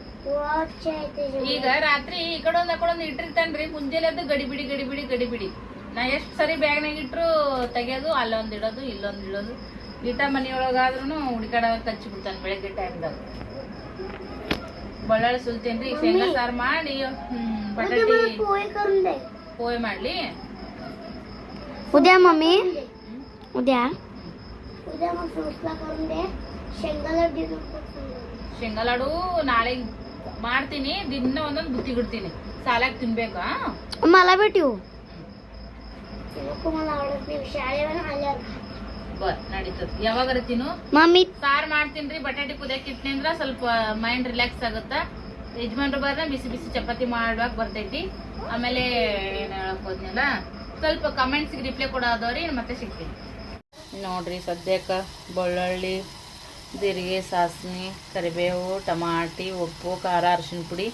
A: ಈಗ ರಾತ್ರಿ ಈ ಕಡೆ ಒಂದ್ ಕಡೊಂದ್ ಇಟ್ಟಿರ್ತಾನ್ರಿ. ಮುಂಜಾನೆ ಅದು ಗಡಿಬಿಡಿ ಗಡಿಬಿಡಿ ಗಡಿಬಿಡಿ. ನಾ ಎಷ್ಟ್ ಸರಿ ಬ್ಯಾಗ್ನಾಗ ಇಟ್ರು ತೆಗಿಯೋದು ಅಲ್ಲೊಂದ್ ಇಡೋದು ಇಲ್ಲೊಂದ್ ಇಡೋದು. ಗಿಟ ಮನಿಯೊಳಗಾದ್ರೂ ಹುಡುಕಾಡ ಕಚ್ಚಿ ಬಿಡ್ತಾನ ಬೆಳಗ್ಗೆ ಟೈಮ್ದಾಗ ಬಳ್ಳಾಳಿ ಸುಲ್ತೇನ್ರಿ ಶೇಂಗಾ ಸಾರು ಮಾಡಿ ಬಟಾಟಿ ಪೋಯ್ ಮಾಡ್ಲಿ.
B: ಉದ್ಯಾ ಮಮ್ಮಿ? ಉದ್ಯಾ?
A: ಶೇಂಗಾ ಲಾಡು ನಾಳೆ ಮಾಡ್ತೀನಿ ದಿನ ಒಂದೊಂದು ಬುತ್ತಿಗಿಡ್ತೀನಿ ಸಾಲಾಗ ತಿನ್ಬೇಕಾ
B: मला भेटू नको मला आवडत नाही शाळेवर आल्यावर
A: ಬರ್ ನಡೀತದ ಯಾವಾಗಾರ ತಿನ್ನು
B: मम्मी
A: ಸಾರ್ ಮಾಡ್ತೀನ್ರಿ ಬಟಾಟೆ ಕುದಿಯಕ್ ಇಟ್ನಿ ಅಂದ್ರ ಸ್ವಲ್ಪ ಮೈಂಡ್ ರಿಲ್ಯಾಕ್ಸ್ ಆಗುತ್ತ ಯಜಮಾನ್ರು ಬರ್ದ ಬಿಸಿ ಬಿಸಿ ಚಪಾತಿ ಮಾಡುವಾಗ ಬರ್ತೈತಿ ಆಮೇಲೆ ಏನ್ ಹೇಳಕ್ ಹೋದ್ನಲ್ಲ ಸ್ವಲ್ಪ ಕಮೆಂಟ್ಸ್ ರಿಪ್ಲೈ ಕೊಡೋದವ್ರಿ ಮತ್ತೆ ಸಿಗ್ತೀನಿ ನೋಡ್ರಿ ಸದ್ಯಕ್ಕೆ ಬೆಳ್ಳುಳ್ಳಿ ಜೀರಿಗೆ, ಸಾಸಿವೆ, ಕರಿಬೇವು, ಟಮಾಟಿ, ಉಪ್ಪು, ಖಾರ ಅರಿಶಿನ ಪುಡಿ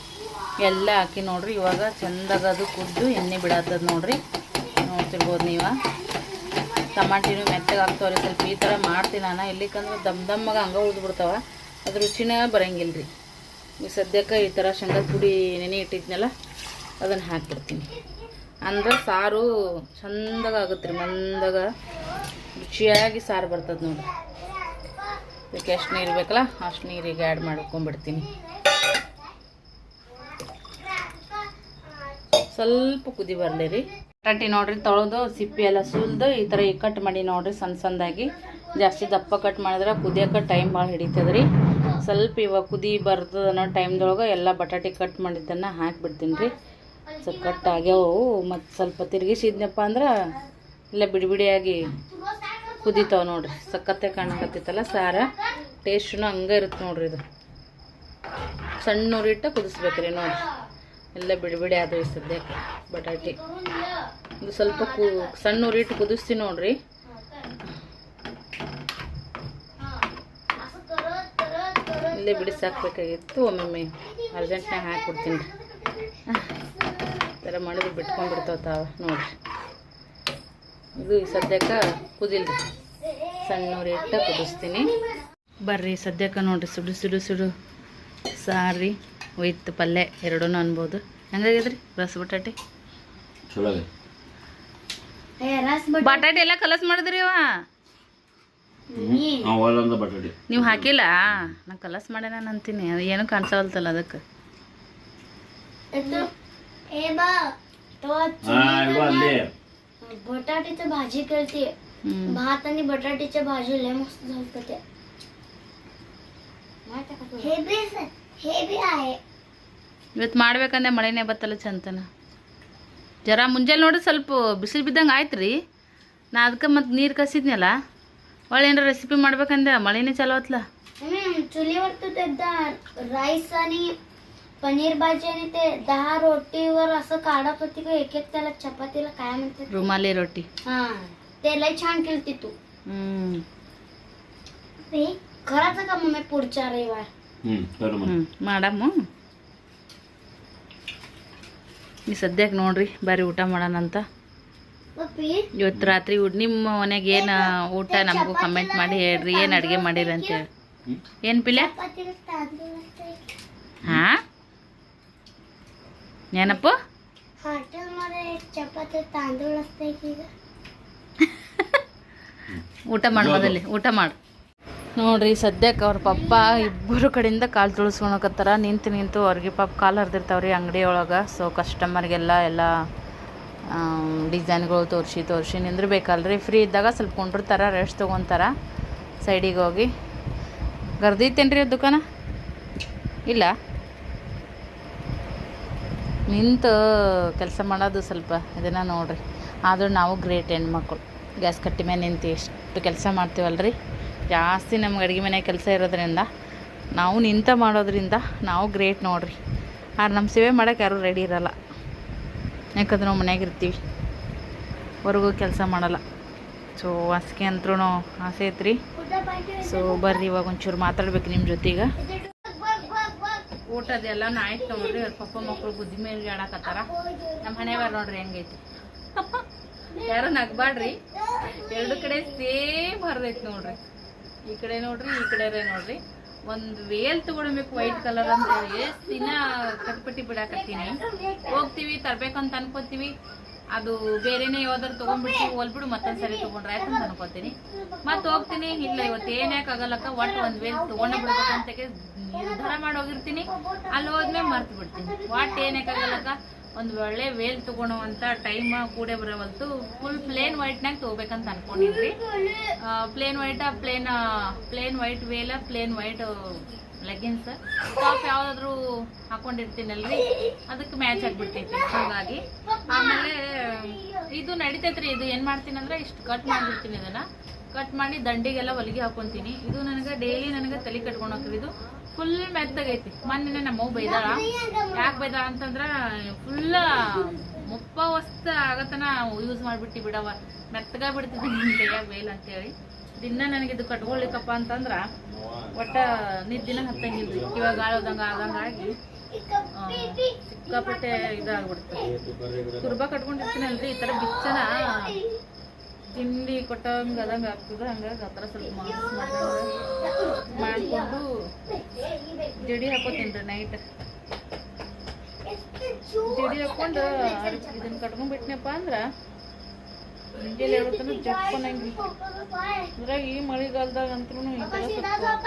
A: ಎಲ್ಲ ಹಾಕಿ ನೋಡ್ರಿ. ಇವಾಗ ಚಂದಾಗ ಅದು ಕುದ್ದು ಎಣ್ಣೆ ಬಿಡತ್ತದ ನೋಡ್ರಿ. ನೋಡ್ತಿರ್ಬೋದು ನೀವು. ಟಮಾಟಿನೂ ಮೆತ್ತಗೆ ಹಾಕ್ತಾವ್ರಿ. ಸ್ವಲ್ಪ ಈ ಥರ ಮಾಡ್ತೀನಿ ನಾನು. ಇಲ್ಲಿಕಂದ್ರೆ ದಮ್ ದಮ್ಮಗೆ ಹಂಗೆ ಉಳ್ದು ಅದು ರುಚಿನೇ ಬರೋಂಗಿಲ್ಲ ರೀ ಸದ್ಯಕ್ಕೆ ಈ ಥರ ಶೇಂಗದ ಪುಡಿ ನೆನೆ ಇಟ್ಟಿದ್ನಲ್ಲ, ಅದನ್ನು ಹಾಕ್ಬಿಡ್ತೀನಿ. ಅಂದ್ರೆ ಸಾರು ಚಂದಾಗ ಆಗುತ್ತೆ ರೀ ಮಂದಾಗ ರುಚಿಯಾಗಿ ಸಾರು ಬರ್ತದೆ ನೋಡ್ರಿ. ಇದಕ್ಕೆ ಎಷ್ಟು ನೀರು ಬೇಕಲ್ಲ ಅಷ್ಟು ನೀರಿಗೆ ಆ್ಯಡ್ ಮಾಡ್ಕೊಂಡ್ಬಿಡ್ತೀನಿ. ಸ್ವಲ್ಪ ಕುದಿ ಬರಲಿ ರೀ. ಬಟಾಟಿ ನೋಡ್ರಿ ತೊಳೆದು, ಸಿಪ್ಪಿ ಎಲ್ಲ ಸುಲ್ದು, ಈ ಥರ ಕಟ್ ಮಾಡಿ ನೋಡ್ರಿ ಸಣ್ಣ ಸಣ್ಣದಾಗಿ. ಜಾಸ್ತಿ ದಪ್ಪ ಕಟ್ ಮಾಡಿದ್ರೆ ಕುದಿಯೋಕೆ ಟೈಮ್ ಭಾಳ ಹಿಡಿತದೆ ರೀ. ಸ್ವಲ್ಪ ಇವಾಗ ಕುದಿ ಬರ್ದು ಅನ್ನೋ ಟೈಮ್ದೊಳಗೆ ಎಲ್ಲ ಬಟಾಟಿ ಕಟ್ ಮಾಡಿದ್ದನ್ನು ಹಾಕಿಬಿಡ್ತೀನಿ ರೀ. ಸೊ ಕಟ್ ಆಗ್ಯಾವು, ಮತ್ತು ಸ್ವಲ್ಪ ತಿರುಗಿಸಿದ್ನಪ್ಪ ಅಂದ್ರೆ, ಇಲ್ಲ ಬಿಡಿ ಬಿಡಿಯಾಗಿ ಕುದಿತಾವ ನೋಡ್ರಿ. ಸಕ್ಕತ್ತೆ ಕಾಣಕತ್ತಿತ್ತಲ್ಲ ಸಾರ? ಟೇಸ್ಟ್ನು ಹಂಗೆ ಇರುತ್ತೆ ನೋಡ್ರಿ ಇದು. ಸಣ್ಣ ಉರಿಟ್ಟು ಕುದಿಸ್ಬೇಕ್ರಿ ನೋಡ್ರಿ. ಎಲ್ಲ ಬಿಡಿ ಬಿಡಿ ಈ ಸದ್ಯಕ್ಕೆ ಬಟಾಟಿ. ಇದು ಸ್ವಲ್ಪ ಕು ಸಣ್ಣ ಉರಿಟ್ಟು ಕುದಿಸ್ತೀನಿ ನೋಡ್ರಿ. ಇಲ್ಲೇ ಬಿಡಿಸಾಕ್ಬೇಕಾಗಿತ್ತು ಒಮ್ಮೊಮ್ಮೆ ಅರ್ಜೆಂಟ್ನಾಗ ಹಾಕ್ಬಿಡ್ತೀನಿ. ರೀ ಥರ ಮಾಡಿದ್ರೆ ಬಿಟ್ಕೊಂಡ್ಬಿಡ್ತಾವ ತಾವ ನೋಡ್ರಿ. ಇದು ಸದ್ಯಕ್ಕ ಕುದಿಲ್ರಿ. ಸಣ್ಣವ್ರು ಇಟ್ಟ ಕುದಿಸ್ತೀನಿ. ಬರ್ರಿ ಸದ್ಯಕ್ಕ ನೋಡ್ರಿ ಸುಡು ಸುಡು ಸುಡು ಸಾರಿ ವಿತ್ ಪಲ್ಯ ಎರಡೂ ಅನ್ಬೋದು. ಹೆಂಗಾಗಿದ್ರಿ? ರಸ ಬಟಾಟೆ? ಬಟಾಟೆ ಎಲ್ಲ ಕಲಸ್ ಮಾಡಿದ್ರಿ ಅವ? ನೀವು ಹಾಕಿಲ್ಲ? ನಾ ಕಲಸ್ ಮಾಡ್ಯ ನಾನು ಅಂತೀನಿ. ಅದು ಏನು ಕಾಣಿಸವಲ್ತಲ್ಲ ಅದಕ್ಕೆ.
C: ಏ ಬಾ.
B: बटाट्याची भाजी करते
A: ಹ್ಞೂ
B: भात आणि बटाट्याची भाजी लय मस्त झालं ते हे बी हे बी आहे
A: ಇವತ್ತು ಮಾಡ್ಬೇಕಂದ್ರೆ ಮಳೆನೇ ಬತ್ತಲ್ಲ ಚಂತನ ಜರ ಮುಂಜಾನೆ ನೋಡಿ ಸ್ವಲ್ಪ ಬಿಸಿಲು ಬಿದ್ದಂಗೆ ಆಯ್ತು ರೀ ನಾ ಅದಕ್ಕೆ ಮತ್ತೆ ನೀರು ಕಸಿದ್ನಲ್ಲ ಒಳ್ಳೆ ಏನಾರ ರೆಸಿಪಿ ಮಾಡ್ಬೇಕಂದೆ ಮಳೆನೇ ಚಾಲು ಆತ್ಲ
B: हम्म, चुलीवर तर ते दा- राईस आणि पनीर भाजी आणि ते दहा रोटीवर असं काढत होती का एक एक त्याला चपातीला काय म्हणतात
A: रुमाली ರೊಟ್ಟಿ
B: हा ते लय छान केलती तू
A: ಹ್ಞೂ
B: हे करायचं का मम्मी पुढच्या रविवार
C: ಹ್ಞೂ ಸರಿ
A: ಹ್ಞೂ ಮಾಡಮ್ಮ ಈ ಸದ್ಯಕ್ಕೆ ನೋಡ್ರಿ ಬಾರಿ ಊಟ ಮಾಡೋಣಂತ
B: ಪಪ್ಪಿ
A: ಇವತ್ತು ರಾತ್ರಿ ಊಟ ನಿಮ್ಮ ಮನೆಗೆ ಏನು ಊಟ ನಮಗೂ ಕಮೆಂಟ್ ಮಾಡಿ ಹೇಳ್ರಿ ಏನು ಅಡುಗೆ ಮಾಡಿರಿ ಅಂತೇಳಿ
C: ಹ್ಮ್
A: ಏನು ಪಿಲೆ
B: ಚಪಾತಿ ತಾಂದೂಳ ಅಷ್ಟೈತಿ
A: ಹಾಂ ಏನಪ್ಪ ಊಟ ಮಾಡು ಮೊದಲೇ ಊಟ ಮಾಡು. ನೋಡ್ರಿ ಸದ್ಯಕ್ಕೆ ಅವ್ರ ಪಪ್ಪ ಇಬ್ಬರು ಕಡೆಯಿಂದ ಕಾಲು ತುಳಿಸ್ಕೊಳಕತ್ತಾರ. ನಿಂತು ನಿಂತು ಅವ್ರಿಗೆ ಪಾಪ ಕಾಲು ಹರಿದಿರ್ತಾವ್ರಿ ಅಂಗಡಿ ಒಳಗೆ ಸೊ ಕಸ್ಟಮರ್ಗೆಲ್ಲ ಎಲ್ಲ ಡಿಸೈನ್ಗಳು ತೋರಿಸಿ ತೋರಿಸಿ ನಿಂದ್ರಬೇಕಲ್ರಿ. ಫ್ರೀ ಇದ್ದಾಗ ಸ್ವಲ್ಪ ಕೊಂಡಿರ್ತಾರ ರೆಸ್ಟ್ ತೊಗೊತಾರ. ಸೈಡಿಗೆ ಹೋಗಿ. ಗರ್ದೈತೇನ್ರಿ ಅದು ದುಕಾನ? ಇಲ್ಲ? ನಿಂತು ಕೆಲಸ ಮಾಡೋದು ಸ್ವಲ್ಪ ಇದನ್ನು ನೋಡಿರಿ. ಆದರೂ ನಾವು ಗ್ರೇಟ್ ಹೆಣ್ಮಕ್ಳು. ಗ್ಯಾಸ್ ಕಟ್ಟಿ ಮೇಲೆ ನಿಂತು ಎಷ್ಟು ಕೆಲಸ ಮಾಡ್ತೀವಲ್ರಿ? ಜಾಸ್ತಿ ನಮ್ಗೆ ಅಡುಗೆ ಮನೆ ಕೆಲಸ ಇರೋದ್ರಿಂದ ನಾವು ನಿಂತ ಮಾಡೋದ್ರಿಂದ ನಾವು ಗ್ರೇಟ್ ನೋಡ್ರಿ. ಆದ್ರೆ ನಮ್ಮ ಸೇವೆ ಮಾಡೋಕೆ ಯಾರೂ ರೆಡಿ ಇರೋಲ್ಲ. ಯಾಕಂದ್ರೆ ನಾವು ಮನ್ಯಾಗ ಇರ್ತೀವಿ. ಹೊರಗೂ ಕೆಲಸ ಮಾಡಲ್ಲ. ಸೊ ಹಾಸಿಗೆ ಅಂತೂ ಆಸೆ ಐತ್ರಿ. ಸೊ ಬರ್ರಿ ಇವಾಗ ಒಂಚೂರು ಮಾತಾಡ್ಬೇಕು ನಿಮ್ಮ ಜೊತೆಗೆ.
B: ಬಗ್.
A: ಅದೆಲ್ಲನೂ ಆಯ್ತು ನೋಡ್ರಿ ಅವ್ರ ಪಪ್ಪ ಮಕ್ಕಳು ಬುದ್ಧಿ ಮೇಲೆ ಆಡಕತ್ತಾರ ನಮ್ಮ ಹಣೆ ಬಾರ್ ನೋಡ್ರಿ ಹೆಂಗೈತಿ. ಯಾರು ನಗ್ಬಾಡ್ರಿ ಎರಡು ಕಡೆ ಸೇಮ್ ಹರಿದೈತಿ ನೋಡ್ರಿ. ಈ ಕಡೆ ನೋಡ್ರಿ, ಈ ಕಡೆ ನೋಡ್ರಿ. ಒಂದು ವೇಲ್ ತಗೊಳ್ಬೇಕು ವೈಟ್ ಕಲರ್ ಅಂತ ಹೇಳಿ ಎಷ್ಟ್ ದಿನ ಕಟ್ಪಟ್ಟಿ ಬಿಡಾಕತ್ತೀನಿ. ಹೋಗ್ತೀವಿ, ತರ್ಬೇಕಂತ ಅನ್ಕೋತೀವಿ. ಅದು ಬೇರೆನೇ ಯಾವ್ದಾರು ತಗೊಂಡ್ಬಿಟ್ಟು ಹೋಲ್ಬಿಡು, ಮತ್ತೊಂದ್ ಸರಿ ತಗೊಂಡ್ರೆ ಆಯ್ತಂತ ಅನ್ಕೋತೀನಿ. ಮತ್ತೆ ಹೋಗ್ತೀನಿ. ಇಲ್ಲ, ಇವತ್ತು ಏನ್ಯಾಕ್ ಆಗಲ್ಲಕ್ಕ, ಒಟ್ಟು ಒಂದ್ ವೇಲ್ ತಗೊಂಡ ಬಿಡ್ಬೇಕಂತ ನಿರ್ಧಾರ ಮಾಡಿ ಹೋಗಿರ್ತೀನಿ. ಅಲ್ಲಿ ಹೋದ್ಮೇಲೆ ಮರ್ತು ಬಿಡ್ತೀನಿ. ಒಟ್ಟು ಏನ್ಯಾಕ್ ಆಗಲ್ಲಕ್ಕ, ಒಂದು ಒಳ್ಳೆ ವೇಲ್ ತಗೊಳುವಂತ ಟೈಮ್ ಕೂಡ ಬರವಲ್ತು ಫುಲ್ ಪ್ಲೇನ್ ವೈಟ್ನಾಗ ತಗೋಬೇಕಂತ ಅನ್ಕೊಂಡಿದ್ರಿ plain white plain plain white ವೇಲ plain white leggings top ಯಾವ್ದಾದ್ರು ಹಾಕೊಂಡಿರ್ತೀನಲ್ರಿ? ಅದಕ್ಕೆ ಮ್ಯಾಚ್ ಆಗ್ಬಿಡ್ತೈತಿ, ಹಾಗಾಗಿ. ಆಮೇಲೆ, ಇದು ನಡಿತೈತ್ರಿ, ಇದು ಏನ್ ಮಾಡ್ತೀನಿ ಅಂದ್ರೆ ಇಷ್ಟು ಕಟ್ ಮಾಡಿರ್ತೀನಿ ಇದನ್ನ. ಕಟ್ ಮಾಡಿ ದಂಡಿಗೆಲ್ಲ ಹೊಲಿಗೆ ಹಾಕೊಂತೀನಿ. ಇದು ನನಗೆ ಡೈಲಿ ನನಗೆ ತಲೆ ಕಟ್ಕೊಂಡು ಹೋಗ್ತದೆ. ಇದು ಫುಲ್ ಮೆತ್ತಗೈತಿ ಮೊನ್ನೆ ನಮ್ಮವ್ ಬೈದಾಳ. ಯಾಕೆ ಬೈದಾಳ ಅಂತಂದ್ರ ಫುಲ್ ಮುಪ್ಪ ವಸ್ತ ಆಗತನ ಯೂಸ್ ಮಾಡ್ಬಿಟ್ಟು ಬಿಡವ ಮೆತ್ತಗ ಬಿಡ್ತಿದ್ದೀನಿ ಬೇಲ್ ಅಂತೇಳಿ. ದಿನ ನನಗೆ ಇದು ಕಟ್ಕೊಳ್ಲಿಕ್ಕಪ್ಪ ಅಂತಂದ್ರ ಒಟ್ಟ ನಿದ್ದಿನ ಹತ್ತಂಗಿಲ್ರಿ. ಇವಾಗ ಆಳೋದಂಗ ಆಗಿ ಸಿಕ್ಕಾಪಟ್ಟೆ ಇದಾಗ್ಬಿಡ್ತದೆ ಕುರ್ಬ ಕಟ್ಕೊಂಡಿರ್ತೀನಲ್ರಿ, ಈ ತರ ಬಿಚ್ಚನ ತಿಂಡಿ ಕೊಟ್ಟಂಗ ಅದಂಗ ಆಗ್ತದ, ಹಂಗಾಗಿ ಆ ಥರ ಸ್ವಲ್ಪ ಮಾಡ್ಕೊಂಡು ಜಡಿ ಹಾಕೋತೀನಿ ನೈಟ್ ಜಡಿ ಹಾಕೊಂಡು ಇದನ್ನ ಕಟ್ಕೊಂಡ್ಬಿಟ್ನಪ್ಪ ಅಂದ್ರ ಮುಂಜಾನೆ ಹೇಳ್ತಾನೆ ಜಪ್ಪನಂಗಿ ಅದ್ರಾಗ ಈ ಮಳೆಗಾಲದಾಗ ಅಂತೂ ಸ್ವಲ್ಪ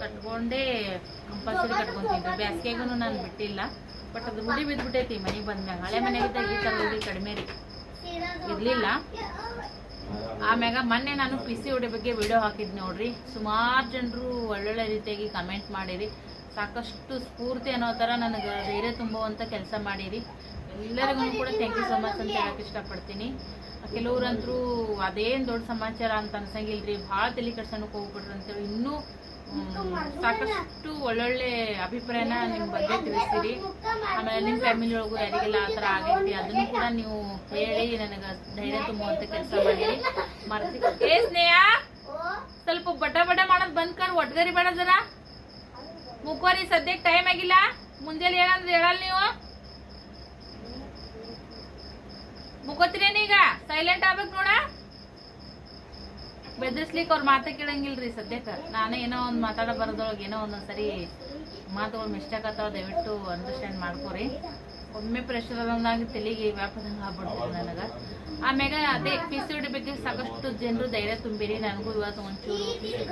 A: ಕಟ್ಕೊಂಡೇ ಕಂಪಲ್ಸರಿ ಕಟ್ಕೊಂತೀನಿ ಬ್ಯಾಸ್ಗೆಗೂ ನಾನು ಬಿಟ್ಟಿಲ್ಲ. ಬಟ್ ಅದು ರೂಢಿ ಬಿದ್ಬಿಟ್ಟೈತಿ, ಮನೆಗೆ ಬಂದ್ಮ್ಯಾಗ. ಹಳೆ ಮನೆಗಿದ್ದಾಗ ಈ ಥರ ರೂಢಿ ಕಡಿಮೆ ರೀ. ಇರ್ಲಿಲ್ಲ. ಆಮ್ಯಾಗ ಮೊನ್ನೆ ನಾನು ಪಿ ಸಿ ಒಡಿ ಬಗ್ಗೆ ವಿಡಿಯೋ ಹಾಕಿದ್ ನೋಡ್ರಿ. ಸುಮಾರು ಜನರು ಒಳ್ಳೊಳ್ಳೆ ರೀತಿಯಾಗಿ ಕಮೆಂಟ್ ಮಾಡಿರಿ. ಸಾಕಷ್ಟು ಸ್ಫೂರ್ತಿ ಅನ್ನೋ ಥರ ನನಗೆ ಧೈರ್ಯ ತುಂಬುವಂಥ ಕೆಲಸ ಮಾಡಿರಿ. ಎಲ್ಲರಿಗೂ ಕೂಡ ಥ್ಯಾಂಕ್ ಯು ಸೊ ಮಚ್ ಅಂತ ಹೇಳಕ್ಕೆ ಇಷ್ಟಪಡ್ತೀನಿ. ಕೆಲವ್ರಂತರೂ ಅದೇನು ದೊಡ್ಡ ಸಮಾಚಾರ ಅಂತ ಅನ್ಸಂಗಿಲ್ರಿ. ಭಾಳ ತಲೆ ಕೆಡ್ಸೋಣಕ್ಕೆ ಹೋಗ್ಬಿಟ್ರಿ ಅಂತೇಳಿ ಇನ್ನೂ ಸಾಕಷ್ಟು ಒಳ್ಳೊಳ್ಳೆ ಅಭಿಪ್ರಾಯನ ನಿಮ್ಮ ಬಗ್ಗೆ ತಿಳಿಸ್ತೀರಿ. ಆಮೇಲೆ ನಿಮ್ಮ ಫ್ಯಾಮಿಲಿ ಒಳಗೂ ಯಾರಿಗೆಲ್ಲ ಆ ಥರ ಆಗೈತಿ ಅದನ್ನು ಕೂಡ ನೀವು ಹೇಳಿ, ನನಗೆ ಧೈರ್ಯ ತುಂಬುವಂತ ಕೆಲಸ ಮಾಡಿ ಮರ್ತಿ ಸ್ನೇಹ, ಸ್ವಲ್ಪ ಬಟ ಬಟ ಮಾಡೋದು ಬಂದ್ ಕರ್ ಒಟ್ಗರಿ ಬೇಡ ಜರ. ಮುಕ್ಕೋರಿ ಸದ್ಯಕ್ಕೆ ಟೈಮ್ ಆಗಿಲ್ಲ. ಮುಂಜಾನೆ ಏನಂದ್ರೆ ಹೇಳಲ್ಲ ನೀವು? ಮುಕ್ಕೋತೀರೇನೀಗ ಸೈಲೆಂಟ್ ಆಗ್ಬೇಕು ನೋಡ. ಬೆದರ್ಸ್ಲಿಕ್ಕೆ ಅವ್ರ ಮಾತ ಕೇಳಂಗಿಲ್ರಿ ಸದ್ಯಕ್ಕ. ನಾನೇ ಏನೋ ಒಂದು ಮಾತಾಡೋ ಬರೋದ್ರೊಳಗೆ ಏನೋ ಒಂದೊಂದ್ ಸರಿ ಮಾತುಗಳು ಮಿಸ್ಟೇಕ್ ಆಗ್ತಾವ ದಯವಿಟ್ಟು ಅಂಡರ್ಸ್ಟ್ಯಾಂಡ್ ಮಾಡ್ಕೊರಿ. ಒಮ್ಮೆ ಪ್ರೆಷರ್ ಅದಂಗಾಗಿ ತಲೆಗೆ ವ್ಯಾಪದಂಗೆ ಆಗ್ಬಿಡ್ತೀವಿ ನನಗೆ. ಆಮ್ಯಾಗ ಅದೇ ಪಿ ಸಿ ಡಿ ಬಗ್ಗೆ ಸಾಕಷ್ಟು ಜನರು ಧೈರ್ಯ ತುಂಬಿರಿ. ನನಗೂ ಇವತ್ತು ಒಂಚೂರು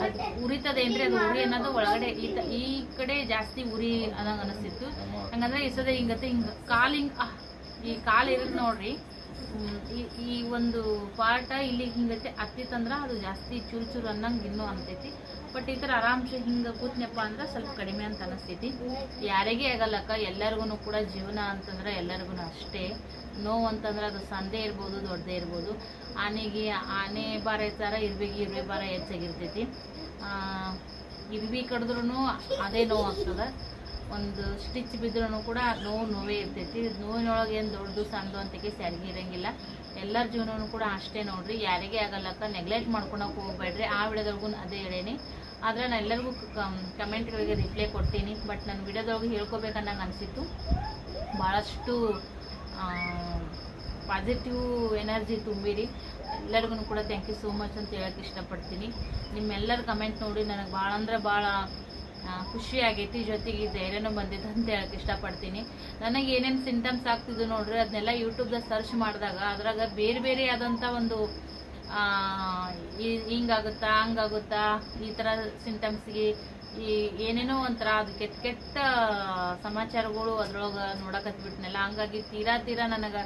A: ಅದು ಉರಿತದೇನ್ರಿ? ಅದು ಉರಿ ಅನ್ನೋದು ಒಳಗಡೆ ಈ ಈ ಕಡೆ ಜಾಸ್ತಿ ಉರಿ ಅನ್ನಂಗೆ ಅನಿಸ್ತಿತ್ತು. ಹಂಗಂದ್ರೆ ಈ ಸದ ಹಿಂಗತ್ತೆ ಹಿಂಗೆ ಕಾಲು ಹಿಂಗೆ ಈ ಕಾಲು ಇರುತ್ತೆ ನೋಡ್ರಿ. ಈ ಈ ಒಂದು ಪಾರ್ಟ ಇಲ್ಲಿ ಹಿಂಗತ್ತೆ ತಂದ್ರ ಅದು ಜಾಸ್ತಿ ಚೂರು ಚೂರು ಅನ್ನಂಗೆ ಇನ್ನೂ ಅಂತೈತಿ ಬಟ್ ಈ ಥರ ಆರಾಮ್ಸೆ ಹಿಂಗೆ ಕೂತ್ನಪ್ಪ ಅಂದ್ರೆ ಸ್ವಲ್ಪ ಕಡಿಮೆ ಅಂತ ಅನಿಸ್ತೈತಿ. ಯಾರಿಗೆ ಆಗಲ್ಲಕ್ಕ ಎಲ್ಲರಿಗೂ ಕೂಡ ಜೀವನ ಅಂತಂದ್ರೆ ಎಲ್ಲರಿಗೂ ಅಷ್ಟೇ. ನೋವು ಅಂತಂದ್ರೆ ಅದು ಸಂದೇ ಇರ್ಬೋದು, ದೊಡ್ಡದೇ ಇರ್ಬೋದು. ಆನೆಗೆ, ಆನೆ ಭಾರ ಹೆಚ್ಚಾರ ಇರ್ಬೇಕು ಇರ್ಬೇ ಭಾರ ಹೆಚ್ಚಾಗಿರ್ತೈತಿ. ಇರ್ಬಿ ಕಡಿದ್ರೂ ಅದೇ ನೋವು ಆಗ್ತದೆ. ಒಂದು ಸ್ಟಿಚ್ ಬಿದ್ರೂ ಕೂಡ ನೋವು ನೋವೇ ಇರ್ತೈತಿ. ನೋವಿನೊಳಗೆ ಏನು ದೊಡ್ಡದು, ಸಣ್ಣದು ಅಂತಕ್ಕೆ ಇರಂಗಿಲ್ಲ. ಎಲ್ಲರ ಜೀವನವೂ ಕೂಡ ಅಷ್ಟೇ ನೋಡ್ರಿ. ಯಾರಿಗೇ ಆಗಲ್ಲಕ್ಕ ನೆಗ್ಲೆಕ್ಟ್ ಮಾಡ್ಕೊಳಕ್ಕೆ ಹೋಗ್ಬೇಡ್ರಿ. ಆ ವಿಡಿಯೋದೊಳಗೂ ಅದೇ ಹೇಳೇನಿ. ಆದರೆ ನಾನು ಎಲ್ಲರಿಗೂ ಕಮೆಂಟ್ಗಳಿಗೆ ರಿಪ್ಲೈ ಕೊಡ್ತೀನಿ. ಬಟ್ ನನ್ನ ವಿಡಿಯೋದೊಳಗೆ ಹೇಳ್ಕೊಬೇಕನ್ನಂಗೆ ಅನಿಸಿತ್ತು. ಭಾಳಷ್ಟು ಪಾಸಿಟಿವ್ ಎನರ್ಜಿ ತುಂಬಿರಿ. ಎಲ್ಲರಿಗೂ ಕೂಡ ಥ್ಯಾಂಕ್ ಯು ಸೋ ಮಚ್ ಅಂತ ಹೇಳಕ್ಕೆ ಇಷ್ಟಪಡ್ತೀನಿ. ನಿಮ್ಮೆಲ್ಲರ ಕಮೆಂಟ್ ನೋಡಿ ನನಗೆ ಭಾಳ ಅಂದ್ರೆ ಭಾಳ ಖುಷಿ ಆಗೈತಿ ಜೊತೆಗೆ ಧೈರ್ಯನೂ ಬಂದಿದೆ ಅಂತ ಹೇಳಕ್ಕೆ ಇಷ್ಟಪಡ್ತೀನಿ. ನನಗೆ ಏನೇನು ಸಿಂಟಮ್ಸ್ ಆಗ್ತಿದ್ದು ನೋಡ್ರಿ, ಅದನ್ನೆಲ್ಲ ಯೂಟ್ಯೂಬ್ದಾಗ ಸರ್ಚ್ ಮಾಡಿದಾಗ ಅದ್ರಾಗ ಬೇರೆ ಬೇರೆ ಆದಂಥ ಒಂದು ಹಿಂಗಾಗುತ್ತಾ, ಹಂಗಾಗುತ್ತಾ, ಈ ಥರ ಸಿಂಟಮ್ಸ್ಗೆ ಈ ಏನೇನೋ ಒಂಥರ ಅದು ಕೆಟ್ಟ ಕೆಟ್ಟ ಸಮಾಚಾರಗಳು ಅದ್ರೊಳಗೆ ನೋಡಕತ್ಬಿಟ್ನಲ್ಲ ಹಂಗಾಗಿ ತೀರಾ ತೀರಾ ನನಗೆ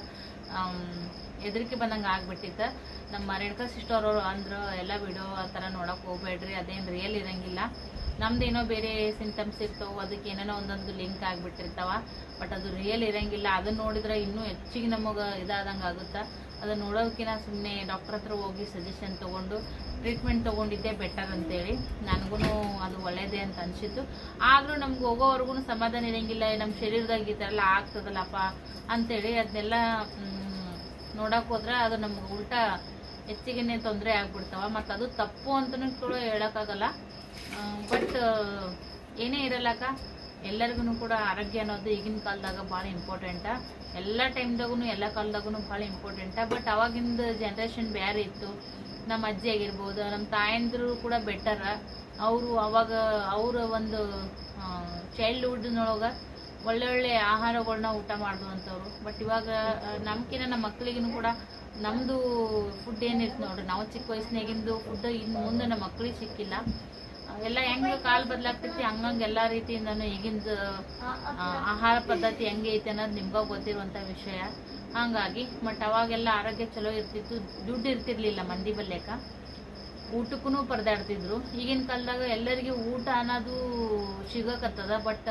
A: ಹೆದರಿಕೆ ಬಂದಂಗೆ ಆಗ್ಬಿಟ್ಟಿತ್ತು. ನಮ್ಮ ರೇಣುಕಾ ಸಿಸ್ಟರ್ ಅವರು ಅಂದ್ರೆ, ಎಲ್ಲ ವಿಡಿಯೋ ಆ ಥರ ನೋಡೋಕೆ ಹೋಗ್ಬೇಡ್ರಿ, ಅದೇನು ರಿಯಲ್ ಇರಂಗಿಲ್ಲ. ನಮ್ದೇನೋ ಬೇರೆ ಸಿಂಟಮ್ಸ್ ಇರ್ತಾವೆ, ಅದಕ್ಕೆ ಏನೇನೋ ಒಂದೊಂದು ಲಿಂಕ್ ಆಗಿಬಿಟ್ಟಿರ್ತಾವ. ಬಟ್ ಅದು ರಿಯಲ್ ಇರಂಗಿಲ್ಲ. ಅದನ್ನ ನೋಡಿದ್ರೆ ಇನ್ನೂ ಹೆಚ್ಚಿಗೆ ನಮಗೆ ಇದಾದಂಗೆ ಆಗುತ್ತೆ? ಅದನ್ನ ನೋಡೋದಕ್ಕಿಂತ ಸುಮ್ಮನೆ ಡಾಕ್ಟರ್ ಹತ್ರ ಹೋಗಿ ಸಜೆಷನ್ ತೊಗೊಂಡು ಟ್ರೀಟ್ಮೆಂಟ್ ತೊಗೊಂಡಿದ್ದೆ ಬೆಟರ್ ಅಂತೇಳಿ. ನನಗೂ ಅದು ಒಳ್ಳೇದೇ ಅಂತ ಅನಿಸಿತ್ತು. ಆದರೂ ನಮ್ಗೆ ಹೋಗೋವರೆಗೂ ಸಮಾಧಾನ ಇರಂಗಿಲ್ಲ. ನಮ್ಮ ಶರೀರದಾಗ ಈ ಥರ ಎಲ್ಲ ಆಗ್ತದಲ್ಲಪ್ಪ ಅಂತೇಳಿ ಅದನ್ನೆಲ್ಲ ನೋಡಕ್ಕೆ ಹೋದ್ರೆ ಅದು ನಮ್ಗೆ ಉಲ್ಟಾ ಹೆಚ್ಚಿಗೆನೇ ತೊಂದರೆ ಆಗ್ಬಿಡ್ತಾವ. ಮತ್ತು ಅದು ತಪ್ಪು ಅಂತಲೂ ಕೂಡ ಹೇಳೋಕ್ಕಾಗಲ್ಲ. ಬಟ್ ಏನೇ ಇರಲ್ಲಕ್ಕ ಎಲ್ಲರಿಗೂ ಕೂಡ ಆರೋಗ್ಯ ಅನ್ನೋದು ಈಗಿನ ಕಾಲದಾಗ ಭಾಳ ಇಂಪಾರ್ಟೆಂಟ ಎಲ್ಲ ಟೈಮ್ದಾಗೂ ಎಲ್ಲ ಕಾಲದಾಗೂ ಭಾಳ ಇಂಪಾರ್ಟೆಂಟ ಬಟ್ ಅವಾಗಿಂದ ಜನ್ರೇಷನ್ ಬೇರೆ ಇತ್ತು. ನಮ್ಮ ಅಜ್ಜಿ ಆಗಿರ್ಬೋದು, ನಮ್ಮ ತಾಯಂದಿರು ಕೂಡ ಬೆಟರ ಅವರು ಅವಾಗ, ಅವರ ಒಂದು ಚೈಲ್ಡ್ಹುಡ್ನೊಳಗೆ ಒಳ್ಳೊಳ್ಳೆ ಆಹಾರಗಳನ್ನ ಊಟ ಮಾಡುವಂಥವ್ರು ಬಟ್ ಇವಾಗ ನಮ್ಕಿನ ನಮ್ಮ ಮಕ್ಳಿಗೂ ಕೂಡ ನಮ್ಮದು ಫುಡ್ ಏನಿತ್ತು ನೋಡ್ರಿ. ನಾವು ಚಿಕ್ಕ ವಯಸ್ಸಿನಾಗಿಂದು ಫುಡ್ ಇನ್ನು ಮುಂದೆ ನಮ್ಮ ಮಕ್ಳಿಗೆ ಸಿಕ್ಕಿಲ್ಲ. ಎಲ್ಲ ಹೆಂಗ ಕಾಲ್ ಬದಲಾಗ್ತೈತಿ, ಹಂಗಂಗೆ ಎಲ್ಲಾ ರೀತಿಯಿಂದನೂ ಈಗಿಂದ ಆಹಾರ ಪದ್ಧತಿ ಹೆಂಗೆ ಐತೆ ಅನ್ನೋದು ನಿಮ್ಗ ಗೊತ್ತಿರುವಂತ ವಿಷಯ. ಹಂಗಾಗಿ ಬಟ್ ಅವಾಗೆಲ್ಲ ಆರೋಗ್ಯ ಚಲೋ ಇರ್ತಿತ್ತು, ದುಡ್ಡು ಇರ್ತಿರ್ಲಿಲ್ಲ ಮಂದಿ ಬಲ್ಲೇಕ. ಊಟಕ್ಕೂ ಪರದಾಡ್ತಿದ್ರು. ಈಗಿನ ಕಾಲದಾಗ ಎಲ್ಲರಿಗೂ ಊಟ ಅನ್ನೋದು ಸಿಗಕತ್ತದ, ಬಟ್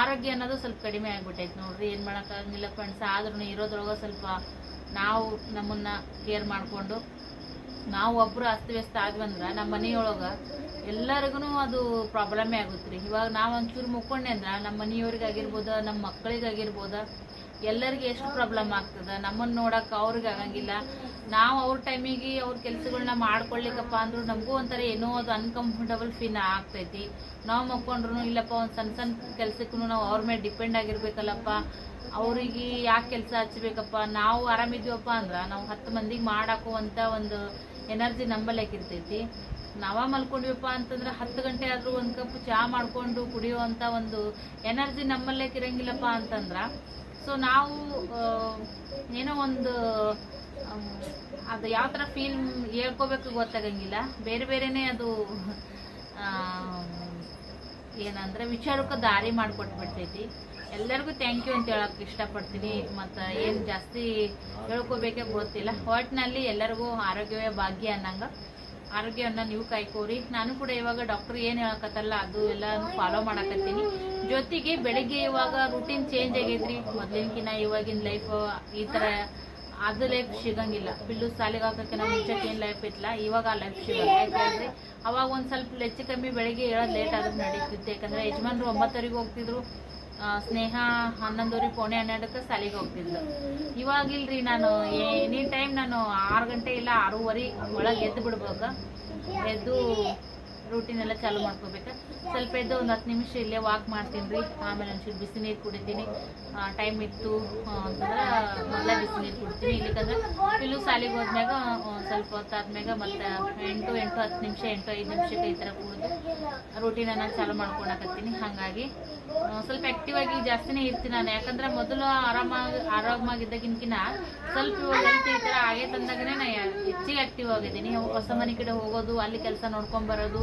A: ಆರೋಗ್ಯ ಅನ್ನೋದು ಸ್ವಲ್ಪ ಕಡಿಮೆ ಆಗ್ಬಿಟ್ಟೈತೆ ನೋಡ್ರಿ. ಏನು ಆಗಂಗಿಲ್ಲ ಫ್ರೆಂಡ್ಸ್ ಆದ್ರೂ ಇರೋದ್ರೊಳಗ ಸ್ವಲ್ಪ ನಾವು ನಮ್ಮನ್ನ ಕೇರ್ ಮಾಡಿಕೊಂಡು ನಾವು ಒಬ್ರು ಅಸ್ತವ್ಯಸ್ತ ಆದ್ವಂದ್ರೆ ನಮ್ಮ ಮನೆಯೊಳಗೆ ಎಲ್ಲರಿಗೂ ಅದು ಪ್ರಾಬ್ಲಮ್ಮೇ ಆಗುತ್ತೆ ರೀ ಇವಾಗ ನಾವು ಒಂಚೂರು ಮುಕ್ಕೊಂಡೆ ಅಂದ್ರೆ ನಮ್ಮ ಮನೆಯವ್ರಿಗಾಗಿರ್ಬೋದು, ನಮ್ಮ ಮಕ್ಕಳಿಗಾಗಿರ್ಬೋದು ಎಲ್ಲರಿಗೆ ಎಷ್ಟು ಪ್ರಾಬ್ಲಮ್ ಆಗ್ತದ? ನಮ್ಮನ್ನು ನೋಡಕ್ಕೆ ಅವ್ರಿಗೆ ಆಗಂಗಿಲ್ಲ. ನಾವು ಅವ್ರ ಟೈಮಿಗೆ ಅವ್ರ ಕೆಲಸಗಳನ್ನ ಮಾಡ್ಕೊಳ್ಲಿಕ್ಕಪ್ಪ ಅಂದ್ರೂ ನಮಗೂ ಒಂಥರ ಏನೋ ಅದು ಅನ್ಕಂಫರ್ಟಬಲ್ ಫೀಲ್ ಆಗ್ತೈತಿ. ನಾವು ಮಕ್ಕೊಂಡ್ರು ಇಲ್ಲಪ್ಪ, ಒಂದು ಸಣ್ಣ ಸಣ್ಣ ಕೆಲ್ಸಕ್ಕೂ ನಾವು ಅವ್ರ ಮೇಲೆ ಡಿಪೆಂಡ್ ಆಗಿರ್ಬೇಕಲ್ಲಪ್ಪ. ಅವ್ರಿಗೆ ಯಾಕೆ ಕೆಲಸ ಹಚ್ಬೇಕಪ್ಪ? ನಾವು ಆರಾಮಿದ್ವಪ್ಪ ಅಂದ್ರೆ ನಾವು ಹತ್ತು ಮಂದಿಗೆ ಮಾಡಾಕುವಂಥ ಒಂದು ಎನರ್ಜಿ ನಮ್ಮಲ್ಲೇ ಇರ್ತೈತಿ ನಾವ ಮಲ್ಕೊಂಡ್ವಿಪ್ಪ ಅಂತಂದ್ರೆ ಹತ್ತು ಗಂಟೆ ಆದ್ರೂ ಒಂದು ಕಪ್ ಚಹಾ ಮಾಡ್ಕೊಂಡು ಕುಡಿಯುವಂಥ ಒಂದು ಎನರ್ಜಿ ನಮ್ಮಲ್ಲೇ ಇರಂಗಿಲ್ಲಪ್ಪ ಅಂತಂದ್ರೆ ಸೊ ನಾವು ಏನೋ ಒಂದು ಅದು ಯಾವ ಥರ ಫೀಲ್ ಹೇಳ್ಕೋಬೇಕು ಗೊತ್ತಾಗಂಗಿಲ್ಲ. ಬೇರೆ ಬೇರೆನೇ ಅದು ಏನಂದ್ರೆ ವಿಚಾರಕ್ಕೆ ದಾರಿ ಮಾಡಿಕೊಟ್ಬಿಡ್ತೈತಿ. ಎಲ್ಲರಿಗೂ ಥ್ಯಾಂಕ್ ಯು ಅಂತ ಹೇಳೋಕೆ ಇಷ್ಟಪಡ್ತೀನಿ. ಮತ್ತು ಏನು ಜಾಸ್ತಿ ಹೇಳ್ಕೋಬೇಕೇ ಗೊತ್ತಿಲ್ಲ. ಒಟ್ಟಿನಲ್ಲಿ ಎಲ್ಲರಿಗೂ ಆರೋಗ್ಯವೇ ಭಾಗ್ಯ ಅನ್ನಂಗೆ. ಆರೋಗ್ಯವನ್ನ ನೀವು ಕಾಯ್ಕೋರಿ ನಾನು ಕೂಡ ಇವಾಗ ಡಾಕ್ಟರ್ ಏನು ಹೇಳಕತ್ತಲ್ಲ, ಅದು ಎಲ್ಲ ಫಾಲೋ ಮಾಡಕತ್ತೀನಿ. ಜೊತೆಗೆ ಬೆಳಿಗ್ಗೆ ಇವಾಗ ರೂಟೀನ್ ಚೇಂಜ್ ಆಗೈತ್ರಿ. ಮೊದ್ಲಿನ್ಕಿನ ಇವಾಗಿನ ಲೈಫ್ ಈ ಥರ ಅದು ಲೈಫ್ ಸಿಗಂಗಿಲ್ಲ. ಬಿಲ್ಲು ಸಾಲಿಗೆ ಹಾಕಕ್ಕೆ ಮುಂಚೆಗೆ ಏನು ಲೈಫ್ ಇತ್ತಲ್ಲ ಇವಾಗ ಆ ಲೈಫ್ ಸಿಗಲ್ಲ. ಯಾಕಂದ್ರೆ ಅವಾಗ ಒಂದು ಸ್ವಲ್ಪ ಹೆಚ್ಚು ಕಮ್ಮಿ ಬೆಳಿಗ್ಗೆ ಹೇಳೋದು ಲೇಟ್ ಆದ್ರೂ ನಡೀತಿತ್ತು. ಯಾಕಂದ್ರೆ ಯಜಮಾನ್ರು ಒಂಬತ್ತವರೆಗೆ ಹೋಗ್ತಿದ್ರು. ಸ್ನೇಹ ಹನ್ನೊಂದೂರಿ ಪೋಣೆ, ಹನ್ನೆರಡಕ್ಕೆ ಸಾಲಿಗೆ ಹೋಗ್ತಿದ್ಲು. ಇವಾಗಿಲ್ರಿ ನಾನು ಎನಿ ಟೈಮ್ ನಾನು ಆರು ಗಂಟೆ ಇಲ್ಲ ಆರೂವರೆ ಒಳಗೆ ಎದ್ದು ಬಿಡ್ಬೇಕು. ಎದ್ದು ರೂಟೀನ್ ಎಲ್ಲ ಚಾಲು ಮಾಡ್ಕೋಬೇಕು. ಸ್ವಲ್ಪ ಎದ್ದು ಒಂದು ಹತ್ತು ನಿಮಿಷ ಇಲ್ಲೇ ವಾಕ್ ಮಾಡ್ತೀನಿ ರೀ. ಆಮೇಲೆ ಒಂಚೂರು ಬಿಸಿ ನೀರು ಕುಡಿತೀನಿ. ಟೈಮ್ ಇತ್ತು ಅಂತಂದ್ರೆ ಮೊದಲ ಬಿಸಿ ನೀರು ಕುಡಿತೀನಿ. ಇಲ್ಲಿಕಂದ್ರೆ ಇಲ್ಲೂ ಸಾಲಿಗೆ ಹೋದ್ಮ್ಯಾಗ ಸ್ವಲ್ಪ ಹೊತ್ತಾದ್ಮ್ಯಾಗ ಮತ್ತೆ ಎಂಟು ಎಂಟು ಹತ್ತು ನಿಮಿಷ, ಎಂಟು ಐದು ನಿಮಿಷಕ್ಕೆ ಈ ಥರ ಕುಡಿದು ರೂಟೀನನ್ನು ಚಾಲು ಮಾಡ್ಕೊಳಕತ್ತೀನಿ ಹಾಗಾಗಿ ಸ್ವಲ್ಪ ಆ್ಯಕ್ಟಿವ್ ಆಗಿ ಜಾಸ್ತಿನೇ ಇರ್ತೀನಿ ನಾನು. ಯಾಕಂದ್ರೆ ಮೊದಲು ಆರಾಮಾಗಿ ಆರಾಮಾಗಿದ್ದಾಗಿನ್ಕಿನ ಸ್ವಲ್ಪ ಈ ಥರ ಆಗೇ ತಂದಾಗನೇ ನಾನು ಹೆಚ್ಚಿಗೆ ಆ್ಯಕ್ಟಿವ್ ಆಗಿದ್ದೀನಿ. ಹೊಸ ಮನೆ ಕಡೆ ಹೋಗೋದು, ಅಲ್ಲಿ ಕೆಲಸ ನೋಡ್ಕೊಂಡ್ ಬರೋದು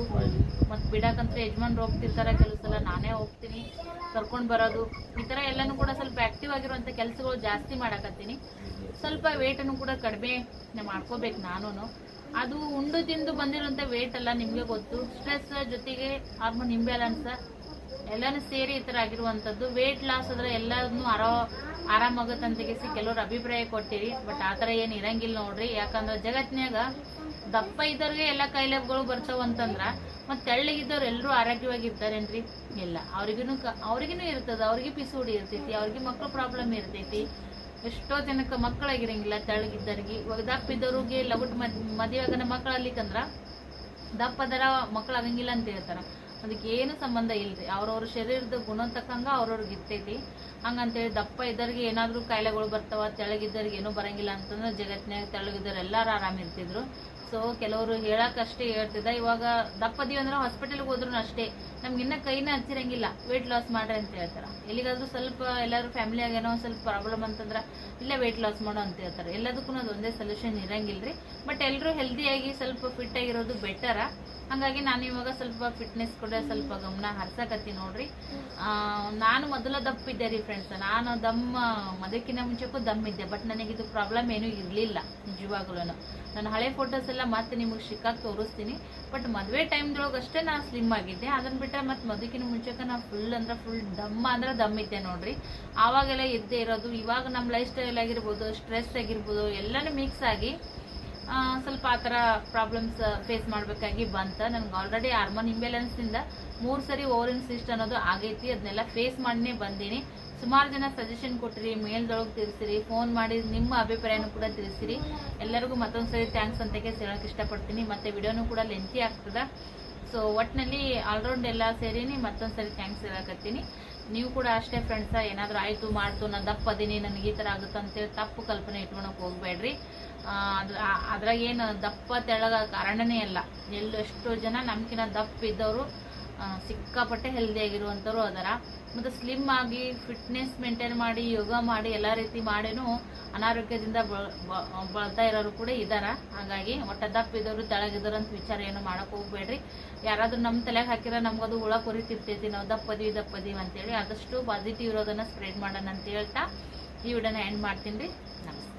A: ಮತ್ತು ಬಿಡಾಕಂದ್ರೆ ಯಜಮಾನ್ರು ಹೋಗ್ತಿರ್ತಾರೆ, ಕೆಲವು ಸಲ ನಾನೇ ಹೋಗ್ತೀನಿ, ಕರ್ಕೊಂಡು ಬರೋದು. ಈ ಥರ ಎಲ್ಲನೂ ಕೂಡ ಸ್ವಲ್ಪ ಆ್ಯಕ್ಟಿವ್ ಆಗಿರುವಂಥ ಕೆಲಸಗಳು ಜಾಸ್ತಿ ಮಾಡಕತ್ತೀನಿ. ಸ್ವಲ್ಪ ವೇಟನ್ನು ಕೂಡ ಕಡಿಮೆ ಮಾಡ್ಕೋಬೇಕು ನಾನು ಅದು ಉಂಡು ತಿಂದು ಬಂದಿರುವಂಥ ವೇಟ್ ಅಲ್ಲ ನಿಮಗೆ ಗೊತ್ತು. ಸ್ಟ್ರೆಸ್ ಜೊತೆಗೆ ಹಾರ್ಮೋನ್ ಇಂಬ್ಯಾಲೆನ್ಸ್ ಎಲ್ಲಾನು ಸೇರಿ ಈ ಥರ ಆಗಿರುವಂಥದ್ದು ವೇಟ್ ಲಾಸ್ ಆದರೆ ಎಲ್ಲನೂ ಆರೋ ಆರಾಮಾಗತ್ತೆ ಅಂತ ಕೇಸಿ ಕೆಲವ್ರು ಅಭಿಪ್ರಾಯ ಕೊಟ್ಟಿರಿ, ಬಟ್ ಆ ಥರ ಏನು ಇರಂಗಿಲ್ಲ ನೋಡ್ರಿ. ಯಾಕಂದ್ರೆ ಜಗತ್ನಾಗ ದಪ್ಪ ಇದ್ದವ್ರಿಗೆ ಎಲ್ಲ ಕಾಯಿಲೆಗಳು ಬರ್ತಾವ ಅಂತಂದ್ರ, ಮತ್ತೆ ತೆಳ್ಳಗಿದ್ದವ್ರು ಎಲ್ಲರೂ ಆರೋಗ್ಯವಾಗಿರ್ತಾರೇನ್ರಿ ಇಲ್ಲ. ಅವ್ರಿಗೂ ಅವ್ರಿಗೂ ಇರ್ತದ, ಅವ್ರಿಗೆ ಪಿಸುಡಿ ಇರ್ತೈತಿ, ಅವ್ರಿಗೆ ಮಕ್ಳು ಪ್ರಾಬ್ಲಮ್ ಇರ್ತೈತಿ. ಎಷ್ಟೋ ಜನಕ್ಕೆ ಮಕ್ಕಳಾಗಿರಂಗಿಲ್ಲ ತೆಳ್ಳಗಿದ್ದವ್ರಿಗೆ. ಇವಾಗ ದಪ್ಪ ಇದ್ದವ್ರಿಗೆ ಲಗುಟ್ ಮದ್ ಮದುವೆಗನ ಮಕ್ಕಳಲ್ಲಿಕಂದ್ರ ದಪ್ಪ ಅದರ, ಮಕ್ಳು ಆಗಂಗಿಲ್ಲ ಅಂತ ಹೇಳ್ತಾರ. ಅದಕ್ಕೆ ಏನು ಸಂಬಂಧ ಇಲ್ರಿ? ಅವ್ರವ್ರ ಶರೀರದ ಗುಣ ತಕ್ಕಂಗ ಅವ್ರವ್ರಿಗೆ ಇರ್ತೈತಿ. ಹಂಗಂತೇಳಿ ದಪ್ಪ ಇದ್ದವ್ರಿಗೆ ಏನಾದರೂ ಕಾಯಿಲೆಗಳು ಬರ್ತಾವ, ತೆಳಗಿದ್ದವ್ರಿಗೆ ಏನೂ ಬರಂಗಿಲ್ಲ ಅಂತಂದ್ರೆ ಜಗತ್ತಿನಾಗ ತೆಳಗಿದ್ದವ್ರು ಎಲ್ಲಾರು ಆರಾಮ್ ಇರ್ತಿದ್ರು. ಸೊ ಕೆಲವರು ಹೇಳಕ್ಕಷ್ಟೇ ಹೇಳ್ತಿದ್ದ. ಇವಾಗ ದಪ್ಪದೀವಿ ಅಂದ್ರೆ ಹಾಸ್ಪಿಟಲ್ಗೆ ಹೋದ್ರು ಅಷ್ಟೇ. ನಮ್ಗೆ ಇನ್ನ ಕೈನ ಹಚ್ಚಿರಂಗಿಲ್ಲ. ವೆಯ್ಟ್ ಲಾಸ್ ಮಾಡ್ರಿ ಅಂತ ಹೇಳ್ತಾರ. ಎಲ್ಲಿಗಾದ್ರೂ ಸ್ವಲ್ಪ ಎಲ್ಲರೂ ಫ್ಯಾಮಿಲಿಯಾಗ ಏನೋ ಸ್ವಲ್ಪ ಪ್ರಾಬ್ಲಮ್ ಅಂತಂದ್ರ, ಇಲ್ಲ ವೆಯ್ಟ್ ಲಾಸ್ ಮಾಡೋ ಅಂತ ಹೇಳ್ತಾರೆ. ಎಲ್ಲದಕ್ಕೂ ಅದು ಒಂದೇ ಸೊಲ್ಯೂಷನ್ ರೀ ಬಟ್ ಎಲ್ಲರೂ ಹೆಲ್ದಿಯಾಗಿ ಸ್ವಲ್ಪ ಫಿಟ್ ಆಗಿರೋದು ಬೆಟರ ಹಂಗಾಗಿ ನಾನು ಇವಾಗ ಸ್ವಲ್ಪ ಫಿಟ್ನೆಸ್ ಕೂಡ ಸ್ವಲ್ಪ ಗಮನ ಹರ್ಸಕತ್ತಿ ನೋಡ್ರಿ. ನಾನು ಮೊದಲ ದಪ್ಪ ಇದ್ದೆ ರೀ ಫ್ರೆಂಡ್ಸ್ ನಾನು ದಮ್ಮ ಮದಕ್ಕಿಂತ ಮುಂಚೆಕ್ಕೂ ದಮ್ ಇದ್ದೆ ಬಟ್ ನನಗೆ ಇದು ಪ್ರಾಬ್ಲಮ್ ಏನೂ ಇರಲಿಲ್ಲ ನಿಜವಾಗ್ಲೂ ನಾನು ಹಳೆ ಫೋಟೋಸ್ ಎಲ್ಲ ಮತ್ತೆ ನಿಮಗೆ ಸಿಕ್ಕಾಗಿ ತೋರಿಸ್ತೀನಿ. ಬಟ್ ಮದುವೆ ಟೈಮ್ದೊಳಗೆ ಅಷ್ಟೇ ನಾನು ಸ್ಲಿಮ್ ಆಗಿದ್ದೆ. ಅದನ್ನ ಬಿಟ್ಟರೆ ಮತ್ತೆ ಮದುಕಿನ ಮುಂಚೆಕ ನಾನು ಫುಲ್ ಅಂದ್ರೆ ಫುಲ್ ದಮ್ಮ ಅಂದ್ರೆ ದಮ್ ಇದ್ದೆ ನೋಡ್ರಿ. ಆವಾಗೆಲ್ಲ ಇದ್ದೇ ಇರೋದು, ಇವಾಗ ನಮ್ಮ ಲೈಫ್ ಸ್ಟೈಲ್ ಆಗಿರ್ಬೋದು ಸ್ಟ್ರೆಸ್ ಆಗಿರ್ಬೋದು, ಎಲ್ಲನೂ ಮಿಕ್ಸ್ ಆಗಿ ಸ್ವಲ್ಪ ಆ ಥರ ಪ್ರಾಬ್ಲಮ್ಸ್ ಫೇಸ್ ಮಾಡಬೇಕಾಗಿ ಬಂತ. ನನಗೆ ಆಲ್ರೆಡಿ ಹಾರ್ಮೋನ್ ಇಂಬ್ಯಾಲೆನ್ಸಿಂದ ಮೂರು ಸರಿ ಓವರಿನ್ ಸಿಸ್ಟ್ ಅನ್ನೋದು ಆಗೈತಿ. ಅದನ್ನೆಲ್ಲ ಫೇಸ್ ಮಾಡಿನೇ ಬಂದೀನಿ. ಸುಮಾರು ಜನ ಸಜೆಷನ್ ಕೊಟ್ಟಿರಿ, ಮೇಲ್ದೊಳಗೆ ತಿಳಿಸಿರಿ ಫೋನ್ ಮಾಡಿ ನಿಮ್ಮ ಅಭಿಪ್ರಾಯನೂ ಕೂಡ ತಿಳಿಸಿರಿ. ಎಲ್ಲರಿಗೂ ಮತ್ತೊಂದು ಸರಿ ಥ್ಯಾಂಕ್ಸ್ ಅಂತಕ್ಕೆ ಹೇಳೋಕೆ ಇಷ್ಟಪಡ್ತೀನಿ. ಮತ್ತು ವಿಡಿಯೋನೂ ಕೂಡ ಲೆಂತಿ ಆಗ್ತದೆ. ಸೊ ಒಟ್ಟಿನಲ್ಲಿ ಆಲ್ರೌಂಡ್ ಎಲ್ಲ ಸೇರಿನಿ. ಮತ್ತೊಂದು ಸರಿ ಥ್ಯಾಂಕ್ಸ್ ಹೇಳಕತ್ತೀನಿ. ನೀವು ಕೂಡ ಅಷ್ಟೇ ಫ್ರೆಂಡ್ಸ ಏನಾದರೂ ಆಯಿತು, ಮಾಡ್ತು ನಾನು ದಪ್ಪ ಅದೀನಿ, ನನಗೆ ಈ ಥರ ಆಗುತ್ತೆ ಅಂತೇಳಿ ತಪ್ಪು ಕಲ್ಪನೆ ಇಟ್ಕೊಳಕ್ಕೆ ಹೋಗಬೇಡ್ರಿ. ಅದ್ರ ಅದ್ರಾಗ ಏನು ದಪ್ಪ ತೆಳ್ಳಗ ಕಾರಣನೇ ಇಲ್ಲ ಎಷ್ಟೋ ಜನ ನಮ್ಕಿನ ದಪ್ಪ ಇದ್ದವರು ಸಿಕ್ಕಾಪಟ್ಟೆ ಹೆಲ್ದಿ ಆಗಿರುವಂಥವ್ರು ಅದರ. ಮತ್ತು ಸ್ಲಿಮ್ ಆಗಿ ಫಿಟ್ನೆಸ್ ಮೇಂಟೈನ್ ಮಾಡಿ, ಯೋಗ ಮಾಡಿ, ಎಲ್ಲ ರೀತಿ ಮಾಡಿನೂ ಅನಾರೋಗ್ಯದಿಂದ ಬಳಲ್ತಾ ಇರೋರು ಕೂಡ ಇದ್ದಾರೆ ಹಾಗಾಗಿ ಒಟ್ಟ ದಪ್ಪ ಇದ್ದವರು ತೆಳಗಿದ್ದವ್ರು ಅಂತ ವಿಚಾರ ಏನು ಮಾಡಕ್ ಹೋಗ್ಬೇಡ್ರಿ. ಯಾರಾದರೂ ನಮ್ಮ ತಲೆಗೆ ಹಾಕಿರ ನಮ್ಗದು ಹುಳ ಕುರಿತಿರ್ತೈತಿ, ನಾವು ದಪ್ಪದೀವಿ ದಪ್ಪದೀವಿ ಅಂತೇಳಿ ಆದಷ್ಟು ಪಾಸಿಟಿವ್ ಇರೋದನ್ನು ಸ್ಪ್ರೆಡ್ ಮಾಡೋಣ ಅಂತ ಹೇಳ್ತಾ ಈ ವಿಡಿಯೋನ ಎಂಡ್ ಮಾಡ್ತೀನಿ ರೀ. ನಮಸ್ಕಾರ.